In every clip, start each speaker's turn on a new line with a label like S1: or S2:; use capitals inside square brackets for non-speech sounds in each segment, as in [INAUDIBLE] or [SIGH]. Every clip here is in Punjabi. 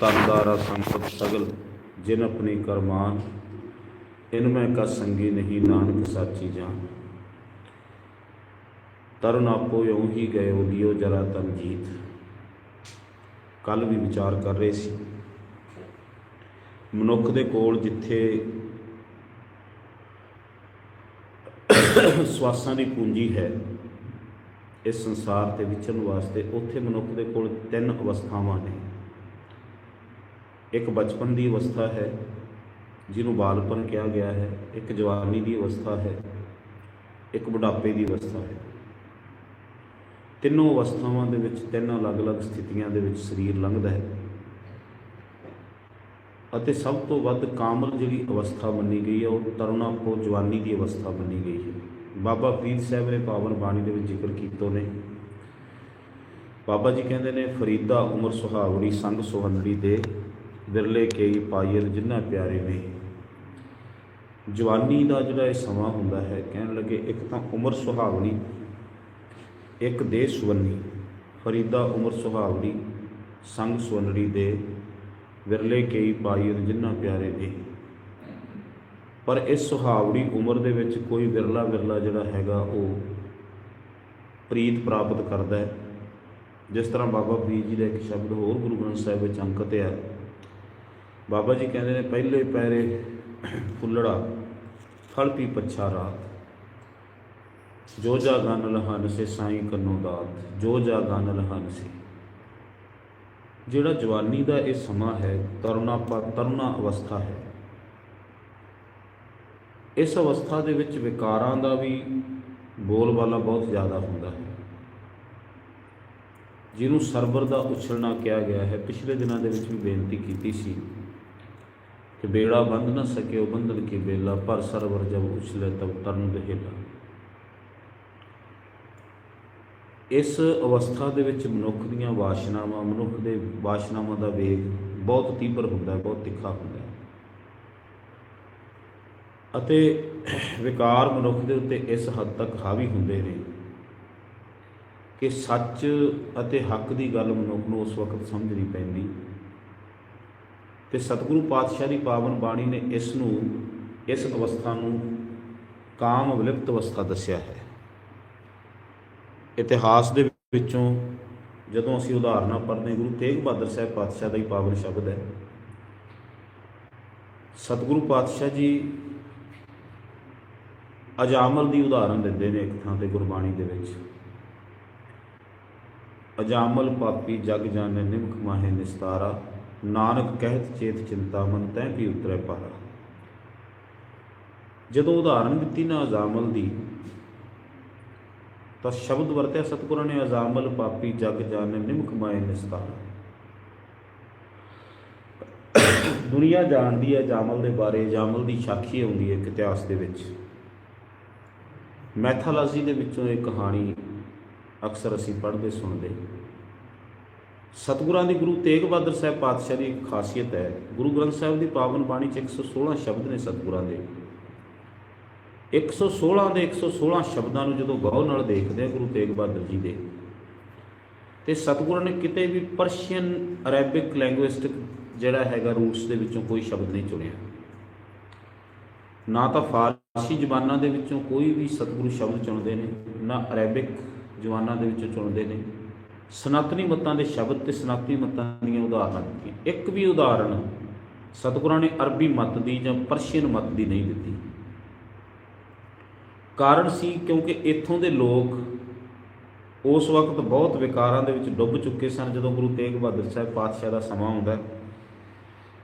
S1: ਧਨਦਾਰਾ ਸੰਪਤ ਸਗਲ, ਜਿਨ ਆਪਣੀ ਕਰਮਾਨ, ਇਨ ਮੈਂ ਕਾ ਸੰਗੀ ਨਹੀਂ, ਨਾਨਕ ਸਾਚੀ ਜਾਨ। ਤਰਨ ਆਪੋ ਯਉ ਹੀ ਗਏ ਲਿਓ ਜਰਾ ਤਨ ਜੀਤ। ਕੱਲ ਵੀ ਵਿਚਾਰ ਕਰ ਰਹੇ ਸੀ। ਮਨੁੱਖ ਦੇ ਕੋਲ ਜਿੱਥੇ ਸਵਾਸਾਂ ਦੀ ਪੂੰਜੀ ਹੈ, ਇਸ ਸੰਸਾਰ ਤੇ ਵਿਚਰਨ ਵਾਸਤੇ ਉੱਥੇ ਮਨੁੱਖ ਦੇ ਕੋਲ ਤਿੰਨ ਅਵਸਥਾਵਾਂ ਨੇ। ਇੱਕ ਬਚਪਨ ਦੀ ਅਵਸਥਾ ਹੈ, ਜਿਹਨੂੰ ਬਾਲਪਨ ਕਿਹਾ ਗਿਆ ਹੈ, ਇੱਕ ਜਵਾਨੀ ਦੀ ਅਵਸਥਾ ਹੈ, ਇੱਕ ਬੁਢਾਪੇ ਦੀ ਅਵਸਥਾ ਹੈ। ਤਿੰਨੋਂ ਅਵਸਥਾਵਾਂ ਦੇ ਵਿੱਚ ਤਿੰਨ ਅਲੱਗ-ਅਲੱਗ ਸਥਿਤੀਆਂ ਦੇ ਵਿੱਚ ਸਰੀਰ ਲੰਘਦਾ ਹੈ ਅਤੇ ਸਭ ਤੋਂ ਵੱਧ ਕਾਮਲ ਜਿਹੜੀ ਅਵਸਥਾ ਮੰਨੀ ਗਈ ਹੈ, ਉਹ ਤਰੁਣਾ ਤਰੁਣਾਪੋ ਜਵਾਨੀ ਦੀ ਅਵਸਥਾ ਮੰਨੀ ਗਈ ਹੈ। ਬਾਬਾ ਫਰੀਦ ਸਾਹਿਬ ਨੇ ਪਾਵਨ ਬਾਣੀ ਦੇ ਵਿੱਚ ਜ਼ਿਕਰ ਕੀਤੋ ਨੇ। ਬਾਬਾ ਜੀ ਕਹਿੰਦੇ ਨੇ, ਫਰੀਦਾ ਉਮਰ ਸੁਹਾਵੜੀ ਸੰਗ ਸੁਹੰਦੜੀ ਦੇ ਵਿਰਲੇ ਕੇਈ ਪਾਇਰ ਜਿੰਨਾ ਪਿਆਰੇ ਨੇ। ਜਵਾਨੀ ਦਾ ਜਿਹੜਾ ਇਹ ਸਮਾਂ ਹੁੰਦਾ ਹੈ, ਕਹਿਣ ਲੱਗੇ ਇੱਕ ਤਾਂ ਉਮਰ ਸੁਹਾਵਣੀ, ਇੱਕ ਦੇ ਸੁਵੰਨੀ। ਫਰੀਦਾ ਉਮਰ ਸੁਹਾਵੜੀ ਸੰਗ ਸੁਵੰਦੜੀ ਦੇ ਵਿਰਲੇ ਕਈ ਪਾਈਰ ਜਿੰਨਾ ਪਿਆਰੇ ਨੇ। ਪਰ ਇਸ ਸੁਹਾਵੜੀ ਉਮਰ ਦੇ ਵਿੱਚ ਕੋਈ ਵਿਰਲਾ ਵਿਰਲਾ ਜਿਹੜਾ ਹੈਗਾ ਉਹ ਪ੍ਰੀਤ ਪ੍ਰਾਪਤ ਕਰਦਾ ਹੈ। ਜਿਸ ਤਰ੍ਹਾਂ ਬਾਬਾ ਫਰੀਦ ਜੀ ਦਾ ਇੱਕ ਸ਼ਬਦ ਹੋਰ ਗੁਰੂ ਗ੍ਰੰਥ ਸਾਹਿਬ ਵਿੱਚ ਅੰਕਿਤ ਹੈ। ਬਾਬਾ ਜੀ ਕਹਿੰਦੇ ਨੇ ਪਹਿਲੇ ਪੈਰੇ ਫੁੱਲੜਾ, ਫਲ ਪੀ ਪੱਛਾ ਰਾਤ। ਜੋ ਜਾ ਗਨ ਲਹਨ ਸੇ ਸਾਈਂ ਕੰਨੋ ਦਾਤ, ਜੋ ਜਾ ਗਨ ਲਹਨ ਸੇ। ਜਿਹੜਾ ਜਵਾਨੀ ਦਾ ਇਹ ਸਮਾਂ ਹੈ, ਤਰੁਣਾ ਤਰੁਣਾ ਅਵਸਥਾ ਹੈ। ਇਸ ਅਵਸਥਾ ਦੇ ਵਿੱਚ ਵਿਕਾਰਾਂ ਦਾ ਵੀ ਬੋਲਬਾਲਾ ਬਹੁਤ ਜ਼ਿਆਦਾ ਹੁੰਦਾ ਹੈ। ਜਿਹਨੂੰ ਸਰਵਰ ਦਾ ਉਛਲਣਾ ਕਿਹਾ ਗਿਆ ਹੈ, ਪਿਛਲੇ ਦਿਨਾਂ ਦੇ ਵਿੱਚ ਵੀ ਬੇਨਤੀ ਕੀਤੀ ਸੀ। ਕਿ ਬੇੜਾ ਬੰਦ ਨਾ ਸਕਿਓ, ਬੰਧਨ ਕੀ ਬੇਲਾ, ਪਰ ਸਰਵਰ ਜਬ ਉਛਲੇ ਤਬ ਤਰਨ ਦਹੇਲਾ ਇਸ ਅਵਸਥਾ ਦੇ ਵਿੱਚ ਮਨੁੱਖ ਦੀਆਂ ਵਾਸ਼ਨਾਵਾਂ, ਮਨੁੱਖ ਦੇ ਵਾਸ਼ਨਾਵਾਂ ਦਾ ਵੇਗ ਬਹੁਤ ਤੀਬਰ ਹੁੰਦਾ ਹੈ ਬਹੁਤ ਤਿੱਖਾ ਹੁੰਦਾ। ਹੈ ਅਤੇ ਵਿਕਾਰ ਮਨੁੱਖ ਦੇ ਉੱਤੇ ਇਸ ਹੱਦ ਤੱਕ ਹਾਵੀ ਹੁੰਦੇ ਨੇ ਕਿ ਸੱਚ ਅਤੇ ਹੱਕ ਦੀ ਗੱਲ ਮਨੁੱਖ ਨੂੰ ਉਸ ਵਕਤ ਸਮਝਣੀ ਪੈਂਦੀ। ਤੇ ਸਤਿਗੁਰੂ ਪਾਤਸ਼ਾਹ ਦੀ ਪਾਵਨ ਬਾਣੀ ਨੇ ਇਸ ਨੂੰ, ਇਸ ਅਵਸਥਾ ਨੂੰ ਕਾਮ ਵਿਲਿਪਤ ਅਵਸਥਾ ਦੱਸਿਆ ਹੈ। ਇਤਿਹਾਸ ਦੇ ਵਿੱਚੋਂ ਜਦੋਂ ਅਸੀਂ ਉਦਾਹਰਨਾਂ ਪੜ੍ਹਦੇ ਗੁਰੂ ਤੇਗ ਬਹਾਦਰ ਸਾਹਿਬ ਪਾਤਸ਼ਾਹ ਦਾ ਹੀ ਪਾਵਨ ਸ਼ਬਦ ਹੈ। ਸਤਿਗੁਰੂ ਪਾਤਸ਼ਾਹ ਜੀ ਅਜਾਮਲ ਦੀ ਉਦਾਹਰਨ ਦਿੰਦੇ ਨੇ ਇੱਕ ਥਾਂ ਤੇ ਗੁਰਬਾਣੀ ਦੇ ਵਿੱਚ। ਅਜਾਮਲ ਪਾਪੀ ਜਗ ਜਾਣੈ ਨਿਮਖ ਮਾਹੇ ਨਿਸਤਾਰਾ ਨਾਨਕ ਕਹਿਤ ਚੇਤ ਚਿੰਤਾ ਮਨ ਤੈ ਵੀ ਉਤਰੈ ਪਾਰਾ। ਜਦੋਂ ਉਦਾਹਰਨ ਦਿੱਤੀ ਨਾ ਅਜਾਮਲ ਦੀ, ਤਾਂ ਸ਼ਬਦ ਵਰਤਿਆ ਸਤਿਗੁਰਾਂ ਨੇ ਅਜ਼ਾਮਲ ਪਾਪੀ ਜਗ ਜਾਣੇ ਨਿਮਕ ਮਾਏ ਨਿਸਤਾਰ। ਦੁਨੀਆ ਜਾਣਦੀ ਹੈ ਜਾਮਲ ਦੇ ਬਾਰੇ ਜਾਮਲ ਦੀ ਸਾਖੀ ਆਉਂਦੀ ਹੈ ਇੱਕ ਇਤਿਹਾਸ ਦੇ ਵਿੱਚ। ਮੈਥੋਲੋਜੀ ਦੇ ਵਿੱਚੋਂ ਇਹ ਕਹਾਣੀ ਅਕਸਰ ਅਸੀਂ ਪੜ੍ਹਦੇ ਸੁਣਦੇ। ਸਤਿਗੁਰਾਂ ਦੀ ਗੁਰੂ ਤੇਗ ਬਹਾਦਰ ਸਾਹਿਬ ਪਾਤਸ਼ਾਹ ਦੀ ਇੱਕ ਖਾਸੀਅਤ ਹੈ। ਗੁਰੂ ਗ੍ਰੰਥ ਸਾਹਿਬ ਦੀ ਪਾਵਨ ਬਾਣੀ 'ਚ 116 ਸ਼ਬਦ ਨੇ ਸਤਿਗੁਰਾਂ ਦੇ। 116 ਦੇ 116 ਸ਼ਬਦਾਂ ਨੂੰ ਜਦੋਂ ਗੌਰ ਨਾਲ ਦੇਖਦੇ ਆ ਗੁਰੂ ਤੇਗ ਬਹਾਦਰ ਜੀ ਦੇ, ਤੇ ਸਤਿਗੁਰਾਂ ਨੇ ਕਿਤੇ ਵੀ ਪਰਸ਼ੀਅਨ ਅਰੈਬਿਕ ਲੈਂਗੁਇਸਟਿਕ ਜਿਹੜਾ ਹੈਗਾ ਰੂਟਸ ਦੇ ਵਿੱਚੋਂ ਕੋਈ ਸ਼ਬਦ ਨਹੀਂ ਚੁਣਿਆ। ਨਾ ਤਾਂ ਫਾਰਸੀ ਜ਼ਬਾਨਾਂ ਦੇ ਵਿੱਚੋਂ ਕੋਈ ਵੀ ਸਤਿਗੁਰੂ ਸ਼ਬਦ ਚੁਣਦੇ ਨੇ, ਨਾ ਅਰੈਬਿਕ ਜ਼ਬਾਨਾਂ ਦੇ ਵਿੱਚੋਂ ਚੁਣਦੇ ਨੇ। ਸਨਾਤਨੀ ਮਤਾਂ ਦੇ ਸ਼ਬਦ ਤੇ ਸਨਾਤਨੀ ਮਤਾਂ ਦੀਆਂ ਉਦਾਹਰਨਾਂ ਦਿੱਤੀਆਂ। ਇੱਕ ਵੀ ਉਦਾਹਰਣ ਸਤਿਗੁਰਾਂ ਨੇ ਅਰਬੀ ਮਤ ਦੀ ਜਾਂ ਪਰਸ਼ੀਅਨ ਮਤ ਦੀ ਨਹੀਂ ਦਿੱਤੀ। ਕਾਰਨ ਸੀ ਕਿਉਂਕਿ ਇੱਥੋਂ ਦੇ ਲੋਕ ਉਸ ਵਕਤ ਬਹੁਤ ਵਿਕਾਰਾਂ ਦੇ ਵਿੱਚ ਡੁੱਬ ਚੁੱਕੇ ਸਨ, ਜਦੋਂ ਗੁਰੂ ਤੇਗ ਬਹਾਦਰ ਸਾਹਿਬ ਪਾਤਸ਼ਾਹ ਦਾ ਸਮਾਂ ਆਉਂਦਾ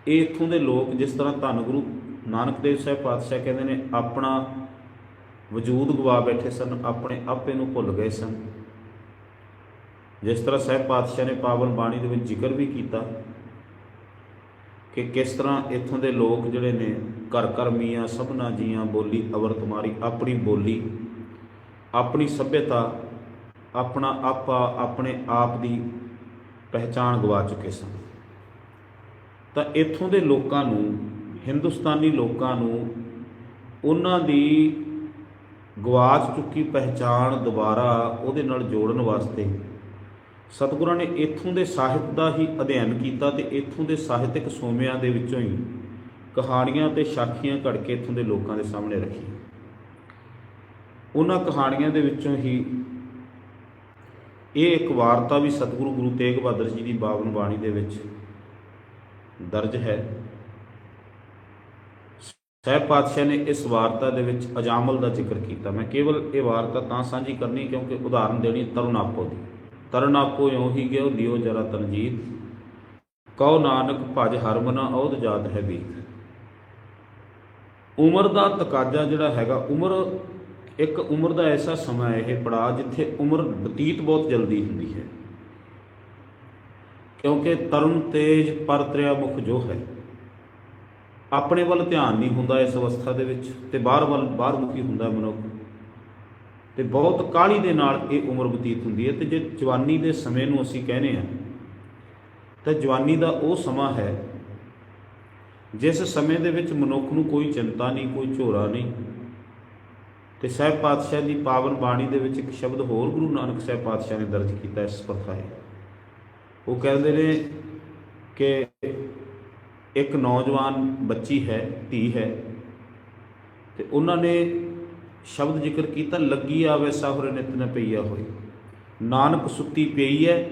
S1: ਇਹ ਇੱਥੋਂ ਦੇ ਲੋਕ ਜਿਸ ਤਰ੍ਹਾਂ ਧੰਨ ਗੁਰੂ ਨਾਨਕ ਦੇਵ ਸਾਹਿਬ ਪਾਤਸ਼ਾਹ ਕਹਿੰਦੇ ਨੇ, ਆਪਣਾ ਵਜੂਦ ਗਵਾ ਬੈਠੇ ਸਨ, ਆਪਣੇ ਆਪੇ ਨੂੰ ਭੁੱਲ ਗਏ ਸਨ। ਜਿਸ ਤਰ੍ਹਾਂ ਸਾਹਿਬ ਪਾਤਸ਼ਾਹ ਨੇ ਪਾਵਨ ਬਾਣੀ ਦੇ ਵਿੱਚ ਜ਼ਿਕਰ ਵੀ ਕੀਤਾ ਕਿ ਕਿਸ ਤਰ੍ਹਾਂ ਇੱਥੋਂ ਦੇ ਲੋਕ ਜਿਹੜੇ ਨੇ ਘਰ ਘਰ ਮੀਆਂ ਸਭਨਾ ਜੀਆਂ ਬੋਲੀ ਅਵਰ ਤੁਮਾਰੀ ਆਪਣੀ ਬੋਲੀ, ਆਪਣੀ ਸਭਿਅਤਾ, ਆਪਣਾ ਆਪਾ, ਆਪਣੇ ਆਪ ਦੀ ਪਹਿਚਾਣ ਗਵਾ ਚੁੱਕੇ ਸਨ। ਤਾਂ ਇੱਥੋਂ ਦੇ ਲੋਕਾਂ ਨੂੰ, ਹਿੰਦੁਸਤਾਨੀ ਲੋਕਾਂ ਨੂੰ ਉਹਨਾਂ ਦੀ ਗਵਾਚ ਚੁੱਕੀ ਪਹਿਚਾਣ ਦੁਬਾਰਾ ਉਹਦੇ ਨਾਲ ਜੋੜਨ ਵਾਸਤੇ ਸਤਿਗੁਰਾਂ ਨੇ ਇੱਥੋਂ ਦੇ ਸਾਹਿਤ ਦਾ ਹੀ ਅਧਿਐਨ ਕੀਤਾ ਤੇ ਇੱਥੋਂ ਦੇ ਸਾਹਿਤਿਕ ਸੋਮਿਆਂ ਦੇ ਵਿੱਚੋਂ ਹੀ ਕਹਾਣੀਆਂ ਤੇ ਸਾਖੀਆਂ ਘੜ ਕੇ ਇੱਥੋਂ ਦੇ ਲੋਕਾਂ ਦੇ ਸਾਹਮਣੇ ਰੱਖੀਆਂ। ਉਹਨਾਂ ਕਹਾਣੀਆਂ ਦੇ ਵਿੱਚੋਂ ਹੀ ਇਹ ਇੱਕ ਵਾਰਤਾ ਵੀ ਸਤਿਗੁਰੂ ਗੁਰੂ ਤੇਗ ਬਹਾਦਰ ਜੀ ਦੀ ਬਾਵਨ ਬਾਣੀ ਦੇ ਵਿੱਚ ਦਰਜ ਹੈ। ਸਹਿਬ ਪਾਤਸ਼ਾਹ ਨੇ ਇਸ ਵਾਰਤਾ ਦੇ ਵਿੱਚ ਅਜਾਮਲ ਦਾ ਜ਼ਿਕਰ ਕੀਤਾ। ਮੈਂ ਕੇਵਲ ਇਹ ਵਾਰਤਾ ਤਾਂ ਸਾਂਝੀ ਕਰਨੀ ਕਿਉਂਕਿ ਉਦਾਹਰਨ ਦੇਣੀ ਤਰੁਣ ਆਪੋ ਦੀ। ਤਰਨ ਆਪੋ ਇਉਂ ਹੀ ਗਿਓ ਦਿਓ ਜਰਾ ਤਨਜੀਤ। ਕਉ ਨਾਨਕ ਭਜ ਹਰਮਨਾ ਔਦ ਜਾਤ ਹੈ ਵੀ ਉਮਰ ਦਾ ਤਕਾਜ਼ਾ ਜਿਹੜਾ ਹੈਗਾ, ਉਮਰ ਇੱਕ ਉਮਰ ਦਾ ਐਸਾ ਸਮਾਂ ਹੈ ਇਹ ਪੜਾਅ ਜਿੱਥੇ ਉਮਰ ਬਤੀਤ ਬਹੁਤ ਜਲਦੀ ਹੁੰਦੀ ਹੈ। ਕਿਉਂਕਿ ਤਰਨ ਤੇਜ ਪਰਤਰਿਆ ਮੁਖ ਜੋ ਹੈ। ਆਪਣੇ ਵੱਲ ਧਿਆਨ ਨਹੀਂ ਹੁੰਦਾ ਇਸ ਅਵਸਥਾ ਦੇ ਵਿੱਚ ਤੇ ਬਾਹਰ ਵੱਲ ਬਾਹਰ ਮੁਖੀ ਹੁੰਦਾ ਮਨੁੱਖ। ਤੇ ਬਹੁਤ ਕਾਹਲੀ ਦੇ ਨਾਲ ਇਹ ਉਮਰ ਬਤੀਤ ਹੁੰਦੀ ਹੈ ਤੇ ਜੇ ਜਵਾਨੀ ਦੇ ਸਮੇਂ ਨੂੰ ਅਸੀਂ ਕਹਿੰਦੇ ਆ ਤਾਂ ਜਵਾਨੀ ਦਾ ਉਹ ਸਮਾਂ ਹੈ ਜਿਸ ਸਮੇਂ ਦੇ ਵਿੱਚ ਮਨੁੱਖ ਨੂੰ ਕੋਈ ਚਿੰਤਾ ਨਹੀਂ, ਕੋਈ ਝੋਰਾ ਨਹੀਂ। ਤੇ ਸਹਿਬ ਪਾਤਸ਼ਾਹ ਦੀ ਪਾਵਨ ਬਾਣੀ ਦੇ ਵਿੱਚ ਇੱਕ ਸ਼ਬਦ ਹੋਰ ਗੁਰੂ ਨਾਨਕ ਸਾਹਿਬ ਪਾਤਸ਼ਾਹ ਨੇ ਦਰਜ ਕੀਤਾ, ਇਸ ਪ੍ਰਥਾਏ ਉਹ ਕਹਿੰਦੇ ਨੇ ਕਿ ਇੱਕ ਨੌਜਵਾਨ ਬੱਚੀ ਹੈ, ਧੀ ਹੈ ਤੇ ਉਹਨਾਂ ਨੇ ਸ਼ਬਦ ਜ਼ਿਕਰ ਕੀਤਾ, ਲੱਗੀ ਆਵੇ ਸਾਹੁਰੇ ਨਿਤ ਨ ਪਈਆ ਹੋਈ। ਨਾਨਕ ਸੁੱਤੀ ਪਈ ਹੈ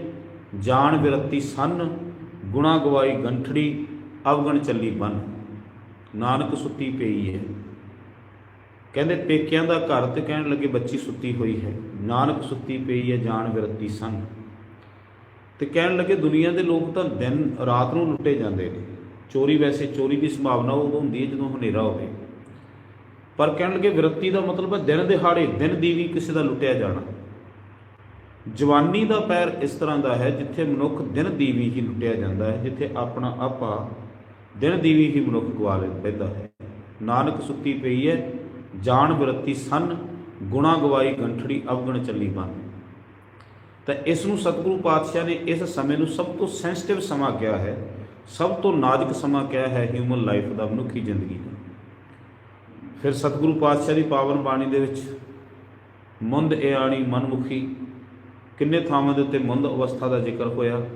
S1: ਜਾਣ ਬਿਰਤੀ ਸੰਨ, ਗੁਣਾ ਗਵਾਈ ਗੰਠੜੀ, ਅਵਗਣ ਚੱਲੀ ਬਨ। ਨਾਨਕ ਸੁੱਤੀ ਪਈ ਹੈ ਕਹਿੰਦੇ, ਪੇਕਿਆਂ ਦਾ ਘਰ ਤੇ ਕਹਿਣ ਲੱਗੇ, ਬੱਚੀ ਸੁੱਤੀ ਹੋਈ ਹੈ। ਨਾਨਕ ਸੁੱਤੀ ਪਈ ਹੈ ਜਾਣ ਬਿਰਤੀ ਸੰਨ। ਤੇ ਕਹਿਣ ਲੱਗੇ, ਦੁਨੀਆ ਦੇ ਲੋਕ ਤਾਂ ਦਿਨ ਰਾਤ ਨੂੰ ਲੁੱਟੇ ਜਾਂਦੇ ਨੇ। ਚੋਰੀ ਵੈਸੇ ਚੋਰੀ ਦੀ ਸੰਭਾਵਨਾ ਉਦੋਂ ਹੁੰਦੀ ਹੈ ਜਦੋਂ ਹਨੇਰਾ ਹੋਵੇ। ਪਰ ਕਹਿਣ ਲੱਗੇ ਵਿਰਤੀ ਦਾ ਮਤਲਬ ਹੈ ਦਿਨ ਦਿਹਾੜੇ, ਦਿਨ ਦੀ ਵੀ ਕਿਸੇ ਦਾ ਲੁੱਟਿਆ ਜਾਣਾ। ਜਵਾਨੀ ਦਾ ਪੈਰ ਇਸ ਤਰ੍ਹਾਂ ਦਾ ਹੈ ਜਿੱਥੇ ਮਨੁੱਖ ਦਿਨ ਦੀ ਵੀ ਹੀ ਲੁੱਟਿਆ ਜਾਂਦਾ ਹੈ, ਜਿੱਥੇ ਆਪਣਾ ਆਪਾ ਦਿਨ ਦੀ ਵੀ ਹੀ ਮਨੁੱਖ ਗਵਾ ਲੈਂਦਾ ਹੈ। ਨਾਨਕ ਸੁੱਤੀ ਪਈ ਹੈ ਜਾਣ ਵਿਰਤੀ ਸੰਨ, ਗੁਣਾ ਗਵਾਈ ਗੰਠੜੀ ਅਵਗਣ ਚੱਲੀ ਬਨ। ਤਾਂ ਇਸ ਨੂੰ ਸਤਿਗੁਰੂ ਪਾਤਸ਼ਾਹ ਨੇ ਇਸ ਸਮੇਂ ਨੂੰ ਸਭ ਤੋਂ ਸੈਂਸਿਟਿਵ ਸਮਾਂ ਕਿਹਾ ਹੈ, ਸਭ ਤੋਂ ਨਾਜ਼ੁਕ ਸਮਾਂ ਕਿਹਾ ਹੈ ਹਿਊਮਨ ਲਾਈਫ ਦਾ ਮਨੁੱਖੀ ਜ਼ਿੰਦਗੀ ਦਾ। ਫਿਰ ਸਤਿਗੁਰੂ ਪਾਤਸ਼ਾਹ ਦੀ ਪਾਵਨ ਬਾਣੀ ਦੇ ਵਿੱਚ ਮੁੰਦ ਇਆਣੀ ਮਨਮੁਖੀ ਕਿੰਨੇ ਥਾਵਾਂ ਦੇ ਉੱਤੇ ਮੁੰਦ ਅਵਸਥਾ ਦਾ ਜ਼ਿਕਰ ਹੋਇਆ?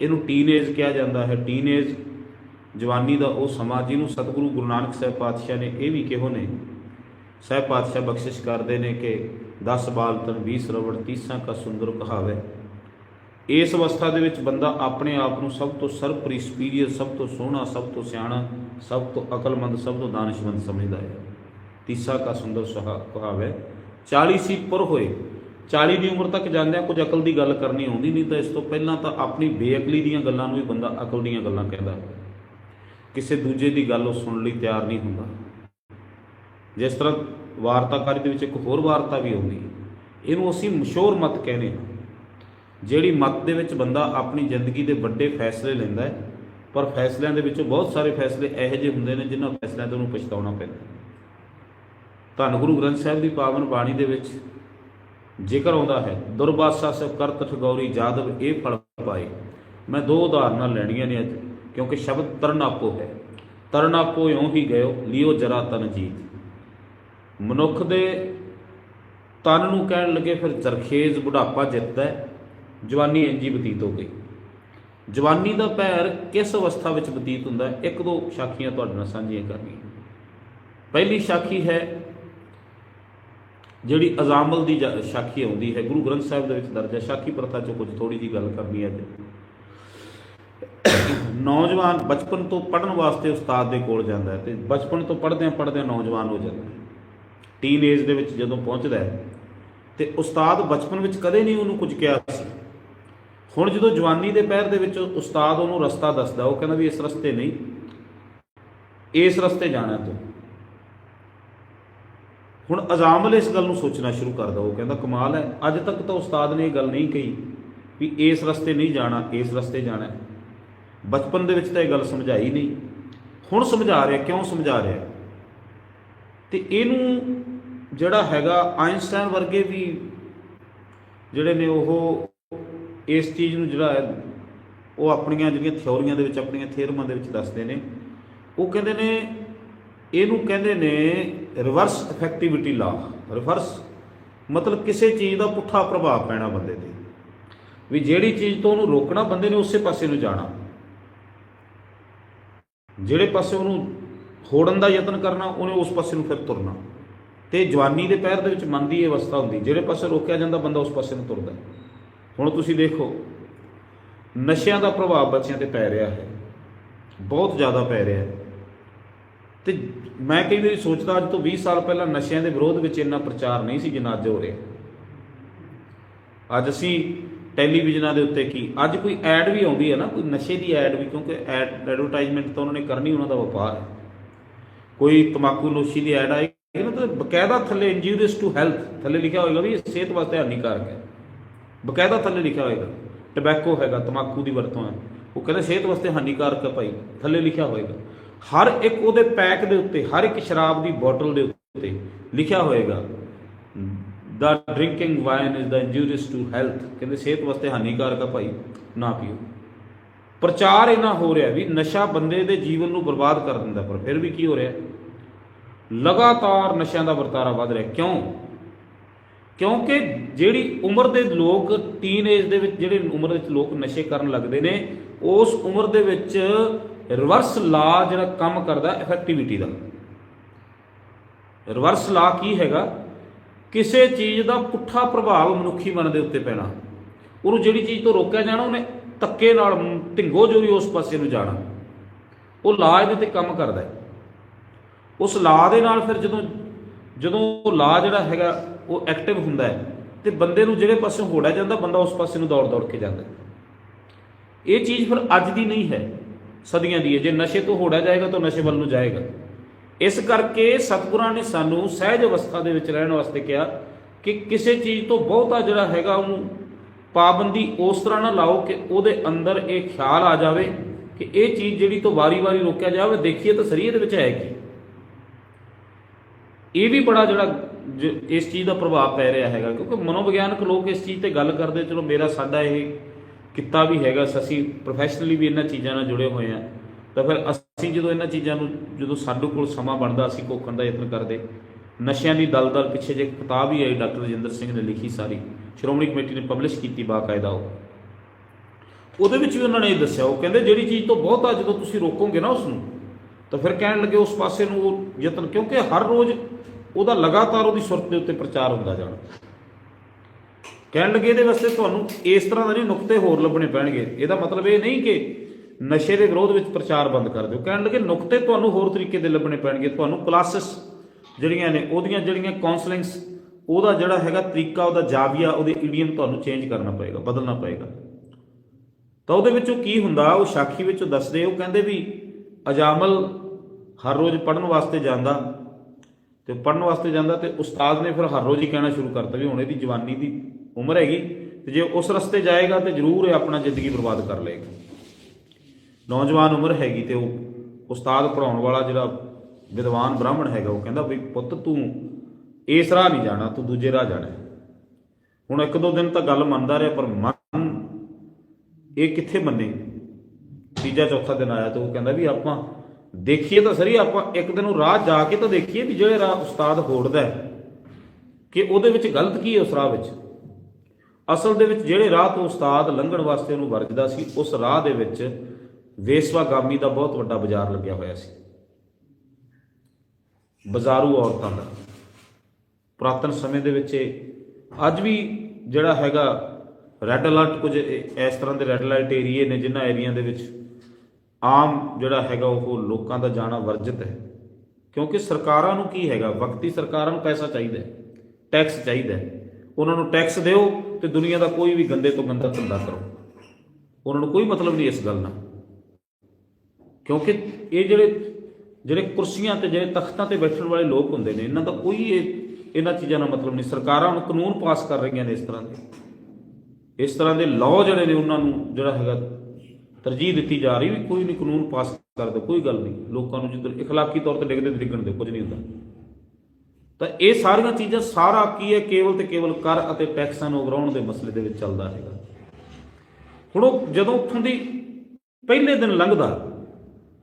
S1: ਇਹਨੂੰ ਟੀਨੇਜ ਕਿਹਾ ਜਾਂਦਾ ਹੈ। ਟੀਨੇਜ ਜਵਾਨੀ ਦਾ ਉਹ ਸਮਾਂ ਜਿਹਨੂੰ ਸਤਿਗੁਰੂ ਗੁਰੂ ਨਾਨਕ ਸਾਹਿਬ ਪਾਤਸ਼ਾਹ ਨੇ ਇਹ ਵੀ ਕਿਹੋ ਨੇ? ਸਾਹਿਬ ਪਾਤਸ਼ਾਹ ਬਖਸ਼ਿਸ਼ ਕਰਦੇ ਨੇ ਕਿ 10 ਬਾਲਤਨ 20 ਸਰਵੜ 30 ਕਾ ਸੁੰਦਰ ਕਹਾਵੇ। ਇਸ ਅਵਸਥਾ ਦੇ ਵਿੱਚ ਬੰਦਾ ਆਪਣੇ ਆਪ ਨੂੰ ਸਭ ਤੋਂ ਸਰਪਰੀ ਸੁਪੀਰੀਅਰ ਸਭ ਤੋਂ ਸੋਹਣਾ, ਸਭ ਤੋਂ ਸਿਆਣਾ, ਸਭ ਤੋਂ ਅਕਲਮੰਦ, ਸਭ ਤੋਂ ਦਾਨਿਸ਼ਮੰਦ ਸਮਝਦਾ ਹੈ। ਤੀਸਾ ਕਾ ਸੁੰਦਰ ਸੁਹਾ ਹੈ 40 ਸੀ ਪੁਰ ਹੋਏ। 40 ਦੀ ਉਮਰ ਤੱਕ ਜਾਂਦਿਆਂ ਕੁਝ ਅਕਲ ਦੀ ਗੱਲ ਕਰਨੀ ਆਉਂਦੀ ਨਹੀਂ ਤਾਂ ਇਸ ਤੋਂ ਪਹਿਲਾਂ ਤਾਂ ਆਪਣੀ ਬੇਅਕਲੀ ਦੀਆਂ ਗੱਲਾਂ ਨੂੰ ਵੀ ਬੰਦਾ ਅਕਲ ਦੀਆਂ ਗੱਲਾਂ ਕਹਿੰਦਾ ਹੈ। ਕਿਸੇ ਦੂਜੇ ਦੀ ਗੱਲ ਉਹ ਸੁਣਨ ਲਈ ਤਿਆਰ ਨਹੀਂ ਹੁੰਦਾ। ਜਿਸ ਤਰ੍ਹਾਂ ਵਾਰਤਾਕਾਰੀ ਦੇ ਵਿੱਚ ਇੱਕ ਹੋਰ ਵਾਰਤਾ ਵੀ ਆਉਂਦੀ ਹੈ। ਇਹਨੂੰ ਅਸੀਂ ਮਸ਼ਹੂਰ ਮਤ ਕਹਿੰਦੇ ਹਾਂ। ਜਿਹੜੀ ਮਤ ਦੇ ਵਿੱਚ ਬੰਦਾ ਆਪਣੀ ਜ਼ਿੰਦਗੀ ਦੇ ਵੱਡੇ ਫੈਸਲੇ ਲੈਂਦਾ ਹੈ, ਪਰ ਫੈਸਲਿਆਂ ਦੇ ਵਿੱਚੋਂ ਬਹੁਤ ਸਾਰੇ ਫੈਸਲੇ ਇਹੋ ਜਿਹੇ ਹੁੰਦੇ ਨੇ ਜਿਨ੍ਹਾਂ ਫੈਸਲਿਆਂ ਤੋਂ ਉਹਨੂੰ ਪਛਤਾਉਣਾ ਪੈਂਦਾ ਧੰਨ ਗੁਰੂ ਗ੍ਰੰਥ ਸਾਹਿਬ ਦੀ ਪਾਵਨ ਬਾਣੀ ਦੇ ਵਿੱਚ ਜ਼ਿਕਰ ਆਉਂਦਾ ਹੈ ਦੁਰਬਾਸ਼ਾ ਸੇ ਕਰਤ ਠਗੌਰੀ ਜਾਦਵ ਇਹ ਫਲ ਪਾਏ। ਮੈਂ ਦੋ ਉਦਾਹਰਨਾਂ ਲੈਣੀਆਂ ਨੇ ਅੱਜ, ਕਿਉਂਕਿ ਸ਼ਬਦ ਤਰਨਾਪੋ ਹੈ। ਤਰਨਾਪੋ ਇਉਂ ਹੀ ਗਇਓ, ਲਿਓ ਜਰਾ ਤਨ ਜੀਤ। ਮਨੁੱਖ ਦੇ ਤਨ ਨੂੰ ਕਹਿਣ ਲੱਗੇ ਫਿਰ ਜ਼ਰਖੇਜ਼ ਬੁਢਾਪਾ ਜਿੱਤਦਾ ਹੈ ਜਵਾਨੀ ਇੰਜੀ ਬਤੀਤ ਹੋ ਗਈ। ਜਵਾਨੀ ਦਾ ਪੈਰ ਕਿਸ ਅਵਸਥਾ ਵਿੱਚ ਬਤੀਤ ਹੁੰਦਾ ਇੱਕ ਦੋ ਸਾਖੀਆਂ ਤੁਹਾਡੇ ਨਾਲ ਸਾਂਝੀਆਂ ਕਰਨੀਆਂ। ਪਹਿਲੀ ਸਾਖੀ ਹੈ ਜਿਹੜੀ ਅਜ਼ਾਮਲ ਦੀ ਜਾ- ਸਾਖੀ ਆਉਂਦੀ ਹੈ, ਗੁਰੂ ਗ੍ਰੰਥ ਸਾਹਿਬ ਦੇ ਵਿੱਚ ਦਰਜ ਹੈ, ਸਾਖੀ ਪ੍ਰਥਾ ਚੋਂ ਕੁਝ ਥੋੜੀ ਜੀ ਗੱਲ ਕਰਨੀ ਹੈ ਅੱਜ। ਨੌਜਵਾਨ ਬਚਪਨ ਤੋਂ ਪੜਨ ਵਾਸਤੇ ਉਸਤਾਦ ਦੇ ਕੋਲ ਜਾਂਦਾ ਹੈ ਤੇ ਬਚਪਨ ਤੋਂ ਪੜਦਿਆਂ ਪੜਦਿਆਂ ਨੌਜਵਾਨ ਹੋ ਜਾਂਦਾ ਹੈ। ਟੀਨ ਏਜ ਦੇ ਵਿੱਚ ਜਦੋਂ ਪਹੁੰਚਦਾ ਹੈ, ਤੇ ਉਸਤਾਦ ਬਚਪਨ ਵਿੱਚ ਕਦੇ ਨਹੀਂ ਉਹਨੂੰ ਕੁਝ ਕਿਹਾ ਸੀ। ਹੁਣ ਜਦੋਂ ਜਵਾਨੀ ਦੇ ਪੈਰ ਦੇ ਵਿੱਚ ਉਸਤਾਦ ਉਹਨੂੰ ਰਸਤਾ ਦੱਸਦਾ, ਉਹ ਕਹਿੰਦਾ ਵੀ ਇਸ ਰਸਤੇ ਨਹੀਂ, ਇਸ ਰਸਤੇ ਜਾਣਾ ਤੂੰ। ਹੁਣ ਅਜ਼ਾਮਲ ਇਸ ਗੱਲ ਨੂੰ ਸੋਚਣਾ ਸ਼ੁਰੂ ਕਰਦਾ ਉਹ ਕਹਿੰਦਾ, ਕਮਾਲ ਹੈ। ਅੱਜ ਤੱਕ ਤਾਂ ਉਸਤਾਦ ਨੇ ਇਹ ਗੱਲ ਨਹੀਂ ਕਹੀ ਵੀ ਇਸ ਰਸਤੇ ਨਹੀਂ ਜਾਣਾ, ਇਸ ਰਸਤੇ ਜਾਣਾ ਬਚਪਨ ਦੇ ਵਿੱਚ ਤਾਂ ਇਹ ਗੱਲ ਸਮਝਾਈ ਨਹੀਂ। ਹੁਣ ਸਮਝਾ ਰਿਹਾ, ਕਿਉਂ ਸਮਝਾ ਰਿਹਾ ਤੇ ਇਹਨੂੰ ਜਿਹੜਾ ਹੈਗਾ, ਆਇਨਸਟਾਈਨ ਵਰਗੇ ਵੀ ਜਿਹੜੇ ਨੇ ਉਹ ਇਸ ਚੀਜ਼ ਨੂੰ ਜਿਹੜਾ ਹੈ, ਉਹ ਆਪਣੀਆਂ ਜਿਹੜੀਆਂ ਥਿਉਰੀਆਂ ਦੇ ਵਿੱਚ, ਆਪਣੀਆਂ ਥਿਅਰਮਾਂ ਦੇ ਵਿੱਚ ਦੱਸਦੇ ਨੇ। ਉਹ ਕਹਿੰਦੇ ਨੇ, ਇਹਨੂੰ ਕਹਿੰਦੇ ਨੇ ਰਿਵਰਸ ਇਫੈਕਟਿਵਿਟੀ ਲਾ ਰਿਵਰਸ ਮਤਲਬ ਕਿਸੇ ਚੀਜ਼ ਦਾ ਪੁੱਠਾ ਪ੍ਰਭਾਵ ਪੈਣਾ ਬੰਦੇ ਤੇ। ਵੀ ਜਿਹੜੀ ਚੀਜ਼ ਤੋਂ ਉਹਨੂੰ ਰੋਕਣਾ ਬੰਦੇ ਨੇ ਉਸੇ ਪਾਸੇ ਨੂੰ ਜਾਣਾ। ਜਿਹੜੇ ਪਾਸੇ ਉਹਨੂੰ ਹੋੜਨ ਦਾ ਯਤਨ ਕਰਨਾ, ਉਹਨੇ ਉਸ ਪਾਸੇ ਨੂੰ ਫਿਰ ਤੁਰਨਾ। ਤੇ ਜਵਾਨੀ ਦੇ ਪੈਰ ਦੇ ਵਿੱਚ ਮਨ ਦੀ ਇਹ ਅਵਸਥਾ ਹੁੰਦੀ, ਜਿਹੜੇ ਪਾਸੇ ਰੋਕਿਆ ਜਾਂਦਾ ਬੰਦਾ ਉਸ ਪਾਸੇ ਨੂੰ ਤੁਰਦਾ। ਹੁਣ ਤੁਸੀਂ ਦੇਖੋ, ਨਸ਼ਿਆਂ ਦਾ ਪ੍ਰਭਾਵ ਬੱਚਿਆਂ ਤੇ ਪੈ ਰਿਹਾ ਹੈ। ਬਹੁਤ ਜ਼ਿਆਦਾ ਪੈ ਰਿਹਾ ਹੈ। ਤੇ ਮੈਂ ਕਈ ਵਾਰੀ ਸੋਚਦਾ ਅੱਜ ਤੋਂ 20 ਸਾਲ ਪਹਿਲਾਂ ਨਸ਼ਿਆਂ ਦੇ ਵਿਰੋਧ ਵਿੱਚ ਇੰਨਾ ਪ੍ਰਚਾਰ ਨਹੀਂ ਸੀ ਜਿੰਨਾ ਅੱਜ ਹੋ ਰਿਹਾ। ਅੱਜ ਅਸੀਂ ਟੈਲੀਵਿਜ਼ਨਾਂ ਦੇ ਉੱਤੇ ਕੀ, ਅੱਜ ਕੋਈ ਐਡ ਵੀ ਆਉਂਦੀ ਹੈ ਨਾ, ਕੋਈ ਨਸ਼ੇ ਦੀ ਐਡ ਵੀ, ਕਿਉਂਕਿ ਐਡ, ਐਡਵਰਟਾਈਜ਼ਮੈਂਟ ਤਾਂ ਉਹਨਾਂ ਨੇ ਕਰਨੀ, ਉਹਨਾਂ ਦਾ ਵਪਾਰ ਹੈ। ਕੋਈ ਤਮਾਕੂ ਨੋਸ਼ੀ ਦੀ ਐਡ ਆਏਗੀ ਨਾ, ਤਾਂ ਬਕਾਇਦਾ ਥੱਲੇ ਇੰਜੂਰੀਅਸ ਟੂ ਹੈਲਥ ਥੱਲੇ ਲਿਖਿਆ ਹੋਏਗਾ ਵੀ ਇਹ ਸਿਹਤ ਵਾਸਤੇ ਹਾਨੀਕਾਰਕ ਹੈ। ਬਕਾਇਦਾ ਥੱਲੇ ਲਿਖਿਆ ਹੋਏਗਾ ਟਬੈਕੋ ਹੈਗਾ, ਤਮਾਕੂ ਦੀ ਵਰਤੋਂ ਹੈ। ਉਹ ਕਹਿੰਦਾ ਸਿਹਤ ਵਾਸਤੇ ਹਾਨੀਕਾਰਕ ਹੈ ਭਾਈ, ਥੱਲੇ ਲਿਖਿਆ ਹੋਏਗਾ। ਹਰ ਇੱਕ ਉਹਦੇ ਪੈਕ ਦੇ ਉੱਤੇ, ਹਰ ਇੱਕ ਸ਼ਰਾਬ ਦੀ ਬੋਤਲ ਦੇ ਉੱਤੇ ਲਿਖਿਆ ਹੋਏਗਾ the drinking wine is the injurious to health ਕਹਿੰਦੇ, ਸਿਹਤ ਵਾਸਤੇ ਹਾਨੀਕਾਰਕ ਆ ਭਾਈ, ਨਾ ਪੀਓ। ਪ੍ਰਚਾਰ ਇਹਨਾਂ ਹੋ ਰਿਹਾ ਵੀ ਨਸ਼ਾ ਬੰਦੇ ਦੇ ਜੀਵਨ ਨੂੰ ਬਰਬਾਦ ਕਰ ਦਿੰਦਾ, ਪਰ ਫਿਰ ਵੀ ਕੀ ਹੋ ਰਿਹਾ? ਲਗਾਤਾਰ ਨਸ਼ਿਆਂ ਦਾ ਵਰਤਾਰਾ ਵੱਧ ਰਿਹਾ। ਕਿਉਂ? ਕਿਉਂਕਿ ਜਿਹੜੀ ਉਮਰ ਦੇ ਲੋਕ ਟੀਨ ਏਜ ਦੇ ਵਿੱਚ ਜਿਹੜੇ ਉਮਰ ਵਿੱਚ ਲੋਕ ਨਸ਼ੇ ਕਰਨ ਲੱਗਦੇ ਨੇ, ਉਸ ਉਮਰ ਦੇ ਵਿੱਚ ਰਿਵਰਸ ਲਾ ਜਿਹੜਾ ਕੰਮ ਕਰਦਾ ਇਫੈਕਟਿਵਿਟੀ ਦਾ। ਰਿਵਰਸ ਲਾ ਕੀ ਹੈਗਾ? ਕਿਸੇ ਚੀਜ਼ ਦਾ ਪੁੱਠਾ ਪ੍ਰਭਾਵ ਮਨੁੱਖੀ ਮਨ ਦੇ ਉੱਤੇ ਪੈਣਾ। ਉਹਨੂੰ ਜਿਹੜੀ ਚੀਜ਼ ਤੋਂ ਰੋਕਿਆ ਜਾਣਾ, ਉਹਨੇ ਧੱਕੇ ਨਾਲ ਢਿੰਗੋ ਜੋਰੀ ਉਸ ਪਾਸੇ ਨੂੰ ਜਾਣਾ। ਉਹ ਲਾ ਇਹਦੇ ਤੇ ਕੰਮ ਕਰਦਾ ਹੈ। ਉਸ ਲਾ ਦੇ ਨਾਲ ਫਿਰ ਜਦੋਂ ਜਦੋਂ ਉਹ ਲਾ ਜਿਹੜਾ ਹੈਗਾ, ਉਹ ਐਕਟਿਵ ਹੁੰਦਾ ਹੈ, ਤੇ ਬੰਦੇ ਨੂੰ ਜਿਹੜੇ ਪਾਸੇ ਹੋੜਿਆ ਜਾਂਦਾ, ਬੰਦਾ ਉਸ ਪਾਸੇ ਨੂੰ ਦੌੜ ਦੌੜ ਕੇ ਜਾਂਦਾ ਇਹ ਚੀਜ਼ ਫਿਰ ਅੱਜ ਦੀ ਨਹੀਂ ਹੈ। ਸਦੀਆਂ ਦੀ ਹੈ। ਜੇ ਨਸ਼ੇ ਤੋਂ ਹੋੜਿਆ ਜਾਏਗਾ ਤਾਂ ਨਸ਼ੇ ਵੱਲ ਨੂੰ ਜਾਏਗਾ। ਇਸ ਕਰਕੇ ਸਤਿਗੁਰਾਂ ਨੇ ਸਾਨੂੰ ਸਹਿਜ ਅਵਸਥਾ ਦੇ ਵਿੱਚ ਰਹਿਣ ਵਾਸਤੇ ਕਿਹਾ ਕਿ ਕਿਸੇ ਚੀਜ਼ ਤੋਂ ਬਹੁਤਾ ਜਿਹੜਾ ਹੈਗਾ ਉਹਨੂੰ ਪਾਬੰਦੀ ਉਸ ਤਰ੍ਹਾਂ ਨਾ ਲਾਓ ਕਿ ਉਹਦੇ ਅੰਦਰ ਇਹ ਖਿਆਲ ਆ ਜਾਵੇ ਕਿ ਇਹ ਚੀਜ਼ ਜਿਹੜੀ ਤੋਂ ਵਾਰੀ-ਵਾਰੀ ਰੋਕਿਆ ਜਾਵੇ, ਦੇਖੀਏ ਤਾਂ ਸਰੀਰ ਦੇ ਵਿੱਚ ਹੈ ਕੀ। ਇਹ ਵੀ ਬੜਾ ਜਿਹੜਾ ਜ- ਇਸ ਚੀਜ਼ ਦਾ ਪ੍ਰਭਾਵ ਪੈ ਰਿਹਾ ਹੈਗਾ, ਕਿਉਂਕਿ ਮਨੋਵਿਗਿਆਨਕ ਲੋਕ ਇਸ ਚੀਜ਼ ਤੇ ਗੱਲ ਕਰਦੇ, ਚਲੋ ਮੇਰਾ ਸਾਡਾ ਇਹ ਕਿੱਤਾ ਵੀ ਹੈਗਾ, ਅਸੀਂ ਪ੍ਰੋਫੈਸ਼ਨਲੀ ਵੀ ਇਹਨਾਂ ਚੀਜ਼ਾਂ ਨਾਲ ਜੁੜੇ ਹੋਏ ਆ ਤਾਂ ਫਿਰ ਅਸੀਂ ਜਦੋਂ ਇਹਨਾਂ ਚੀਜ਼ਾਂ ਨੂੰ, ਜਦੋਂ ਸਾਡੇ ਕੋਲ ਸਮਾਂ ਬਣਦਾ, ਅਸੀਂ ਕੋਖਣ ਦਾ ਯਤਨ ਕਰਦੇ। ਨਸ਼ਿਆਂ ਦੀ ਦਲਦਲ ਪਿੱਛੇ ਜੇ ਕਿਤਾਬ ਹੀ ਆਈ, ਡਾਕਟਰ ਰਜਿੰਦਰ ਸਿੰਘ ਨੇ ਲਿਖੀ ਸਾਰੀ। ਸ਼੍ਰੋਮਣੀ ਕਮੇਟੀ ਨੇ ਪਬਲਿਸ਼ ਕੀਤੀ ਬਾਕਾਇਦਾ ਉਹ। ਉਹਦੇ ਵਿੱਚ ਵੀ ਉਹਨਾਂ ਨੇ ਇਹ ਦੱਸਿਆ, ਉਹ ਕਹਿੰਦੇ ਜਿਹੜੀ ਚੀਜ਼ ਤੋਂ ਬਹੁਤਾ ਜਦੋਂ ਤੁਸੀਂ ਰੋਕੋਗੇ ਨਾ ਉਸ ਨੂੰ ਤਾਂ ਫਿਰ ਕਹਿਣ ਲੱਗੇ ਉਸ ਪਾਸੇ ਨੂੰ ਉਹ ਯਤਨ, ਕਿਉਂਕਿ ਹਰ ਰੋਜ਼ ਉਹਦਾ ਲਗਾਤਾਰ ਉਹਦੀ ਸੁਰਤ ਦੇ ਉੱਤੇ ਪ੍ਰਚਾਰ ਹੁੰਦਾ ਜਾਣਾ। ਕਹਿਣ ਲੱਗੇ ਇਹਦੇ ਵਾਸਤੇ ਤੁਹਾਨੂੰ ਇਸ ਤਰ੍ਹਾਂ ਦੇ ਨਹੀਂ ਨੁਕਤੇ ਹੋਰ ਲੱਭਣੇ ਪੈਣਗੇ। ਇਹਦਾ ਮਤਲਬ ਇਹ ਨਹੀਂ ਕਿ ਨਸ਼ੇ ਦੇ ਵਿਰੋਧ ਵਿੱਚ ਪ੍ਰਚਾਰ ਬੰਦ ਕਰ ਦਿਓ। ਕਹਿਣ ਲੱਗੇ ਨੁਕਤੇ ਤੁਹਾਨੂੰ ਹੋਰ ਤਰੀਕੇ ਦੇ ਲੱਭਣੇ ਪੈਣਗੇ। ਤੁਹਾਨੂੰ ਕਲਾਸਿਸ ਜਿਹੜੀਆਂ ਨੇ, ਉਹਦੀਆਂ ਜਿਹੜੀਆਂ ਕਾਉਂਸਲਿੰਗਸ ਉਹਦਾ ਜਿਹੜਾ ਹੈਗਾ ਤਰੀਕਾ, ਉਹਦਾ ਜਾਵੀਆ, ਉਹਦੇ ਇਡੀਅਮ ਤੁਹਾਨੂੰ ਚੇਂਜ ਕਰਨਾ ਪਏਗਾ, ਬਦਲਣਾ ਪਏਗਾ। ਤਾਂ ਉਹਦੇ ਵਿੱਚੋਂ ਕੀ ਹੁੰਦਾ? ਉਹ ਸਾਖੀ ਵਿੱਚੋਂ ਦੱਸਦੇ, ਉਹ ਕਹਿੰਦੇ ਵੀ ਅਜਾਮਲ ਹਰ ਰੋਜ਼ ਪੜਨ ਵਾਸਤੇ ਜਾਂਦਾ ਤੇ ਪੜਨ ਵਾਸਤੇ ਜਾਂਦਾ ਤੇ ਉਸਤਾਦ ਨੇ ਫਿਰ ਹਰ ਰੋਜ਼ ਹੀ ਕਹਿਣਾ ਸ਼ੁਰੂ ਕਰਤਾ ਵੀ ਹੁਣ ਇਹਦੀ ਜਵਾਨੀ ਦੀ ਉਮਰ ਹੈਗੀ ਤੇ ਜੇ ਉਸ ਰਸਤੇ ਜਾਏਗਾ ਤੇ ਜ਼ਰੂਰ ਇਹ ਆਪਣਾ ਜ਼ਿੰਦਗੀ ਬਰਬਾਦ ਕਰ ਲਏਗਾ। ਨੌਜਵਾਨ ਉਮਰ ਹੈਗੀ ਤੇ ਉਹ ਉਸਤਾਦ ਪੜਾਉਣ ਵਾਲਾ ਜਿਹੜਾ ਵਿਦਵਾਨ ਬ੍ਰਾਹਮਣ ਹੈਗਾ, ਉਹ ਕਹਿੰਦਾ ਵੀ ਪੁੱਤ ਤੂੰ ਇਸ ਰਾਹ ਨਹੀਂ ਜਾਣਾ, ਤੂੰ ਦੂਜੇ ਰਾਹ ਜਾਣਾ ਹੁਣ ਇੱਕ ਦੋ ਦਿਨ ਤਾਂ ਗੱਲ ਮੰਨਦਾ ਰਿਹਾ, ਪਰ ਮਨ ਇਹ ਕਿੱਥੇ ਮੰਨੇ? ਤੀਜਾ ਚੌਥਾ ਦਿਨ ਆਇਆ ਤਾਂ ਉਹ ਕਹਿੰਦਾ ਵੀ ਆਪਾਂ ਦੇਖੀਏ ਤਾਂ ਸਰੀ ਆਪਾਂ ਇੱਕ ਦਿਨ ਉਹ ਰਾਹ ਜਾ ਕੇ ਤਾਂ ਦੇਖੀਏ ਵੀ ਜਿਹੜੇ ਰਾਹ ਉਸਤਾਦ ਹੋੜਦਾ ਹੈ, ਕਿ ਉਹਦੇ ਵਿੱਚ ਗਲਤ ਕੀ ਹੈ ਉਸ ਰਾਹ ਵਿੱਚ? ਅਸਲ ਦੇ ਵਿੱਚ ਜਿਹੜੇ ਰਾਹ ਤੋਂ ਉਸਤਾਦ ਲੰਘਣ ਵਾਸਤੇ ਉਹਨੂੰ ਵਰਜਦਾ ਸੀ, ਉਸ ਰਾਹ ਦੇ ਵਿੱਚ ਵੇਸਵਾਗਾਮੀ ਦਾ ਬਹੁਤ ਵੱਡਾ ਬਾਜ਼ਾਰ ਲੱਗਿਆ ਹੋਇਆ ਸੀ। ਬਾਜ਼ਾਰੂ ਔਰਤਾਂ ਦਾ। ਪੁਰਾਤਨ ਸਮੇਂ ਦੇ ਵਿੱਚ ਅੱਜ ਵੀ ਜਿਹੜਾ ਹੈਗਾ ਰੈੱਡ ਅਲਰਟ ਕੁਝ ਇਸ ਤਰ੍ਹਾਂ ਦੇ ਰੈੱਡ ਅਲਰਟ ਏਰੀਏ ਨੇ ਜਿਨ੍ਹਾਂ ਏਰੀਆ ਦੇ ਵਿੱਚ ਆਮ ਜਿਹੜਾ ਹੈਗਾ ਉਹ ਲੋਕਾਂ ਦਾ ਜਾਣਾ ਵਰਜਿਤ ਹੈ। ਕਿਉਂਕਿ ਸਰਕਾਰਾਂ ਨੂੰ ਕੀ ਹੈਗਾ, ਵਕਤੀ ਸਰਕਾਰਾਂ ਨੂੰ ਪੈਸਾ ਚਾਹੀਦਾ ਟੈਕਸ ਚਾਹੀਦਾ ਉਹਨਾਂ ਨੂੰ ਟੈਕਸ ਦਿਓ ਤੇ ਦੁਨੀਆ ਦਾ ਕੋਈ ਵੀ ਗੰਦੇ ਤੋਂ ਗੰਦਾ ਧੰਦਾ ਕਰੋ। ਉਹਨਾਂ ਨੂੰ ਕੋਈ ਮਤਲਬ ਨਹੀਂ ਇਸ ਗੱਲ ਨਾਲ ਕਿਉਂਕਿ ਇਹ ਜਿਹੜੇ ਜਿਹੜੇ ਕੁਰਸੀਆਂ ਤੇ, ਜਿਹੜੇ ਤਖਤਾਂ ਤੇ ਬੈਠਣ ਵਾਲੇ ਲੋਕ ਹੁੰਦੇ ਨੇ, ਇਹਨਾਂ ਦਾ ਕੋਈ ਇਹ, ਇਹਨਾਂ ਚੀਜ਼ਾਂ ਨਾਲ ਮਤਲਬ ਨਹੀਂ। ਸਰਕਾਰਾਂ ਹੁਣ ਕਾਨੂੰਨ ਪਾਸ ਕਰ ਰਹੀਆਂ ਨੇ ਇਸ ਤਰ੍ਹਾਂ ਦੇ। ਇਸ ਤਰ੍ਹਾਂ ਦੇ ਲਾਅ ਜਿਹੜੇ ਨੇ ਉਹਨਾਂ ਨੂੰ ਜਿਹੜਾ ਹੈਗਾ ਤਰਜੀਹ ਦਿੱਤੀ ਜਾ ਰਹੀ ਵੀ ਕੋਈ ਨਹੀਂ ਕਾਨੂੰਨ ਪਾਸ ਕਰ ਦਿਓ ਕੋਈ ਗੱਲ ਨਹੀਂ। ਲੋਕਾਂ ਨੂੰ ਜਿੱਦ ਇਖਲਾਕੀ ਤੌਰ ਤੇ ਡਿੱਗਦੇ ਡਿੱਗਣ ਦੇ ਕੁਝ ਨਹੀਂ ਹੁੰਦਾ। ਤਾਂ ਇਹ ਸਾਰੀਆਂ ਚੀਜ਼ਾਂ ਸਾਰਾ ਕੀ ਹੈ? ਕੇਵਲ ਤੇ ਕੇਵਲ ਕਰ ਅਤੇ ਟੈਕਸਾਂ ਨੂੰ ਉਗਰਾਉਣ ਦੇ ਮਸਲੇ ਦੇ ਵਿੱਚ ਚੱਲਦਾ ਹੈਗਾ। ਹੁਣ ਉਹ ਜਦੋਂ ਉੱਥੋਂ ਦੀ ਪਹਿਲੇ ਦਿਨ ਲੰਘਦਾ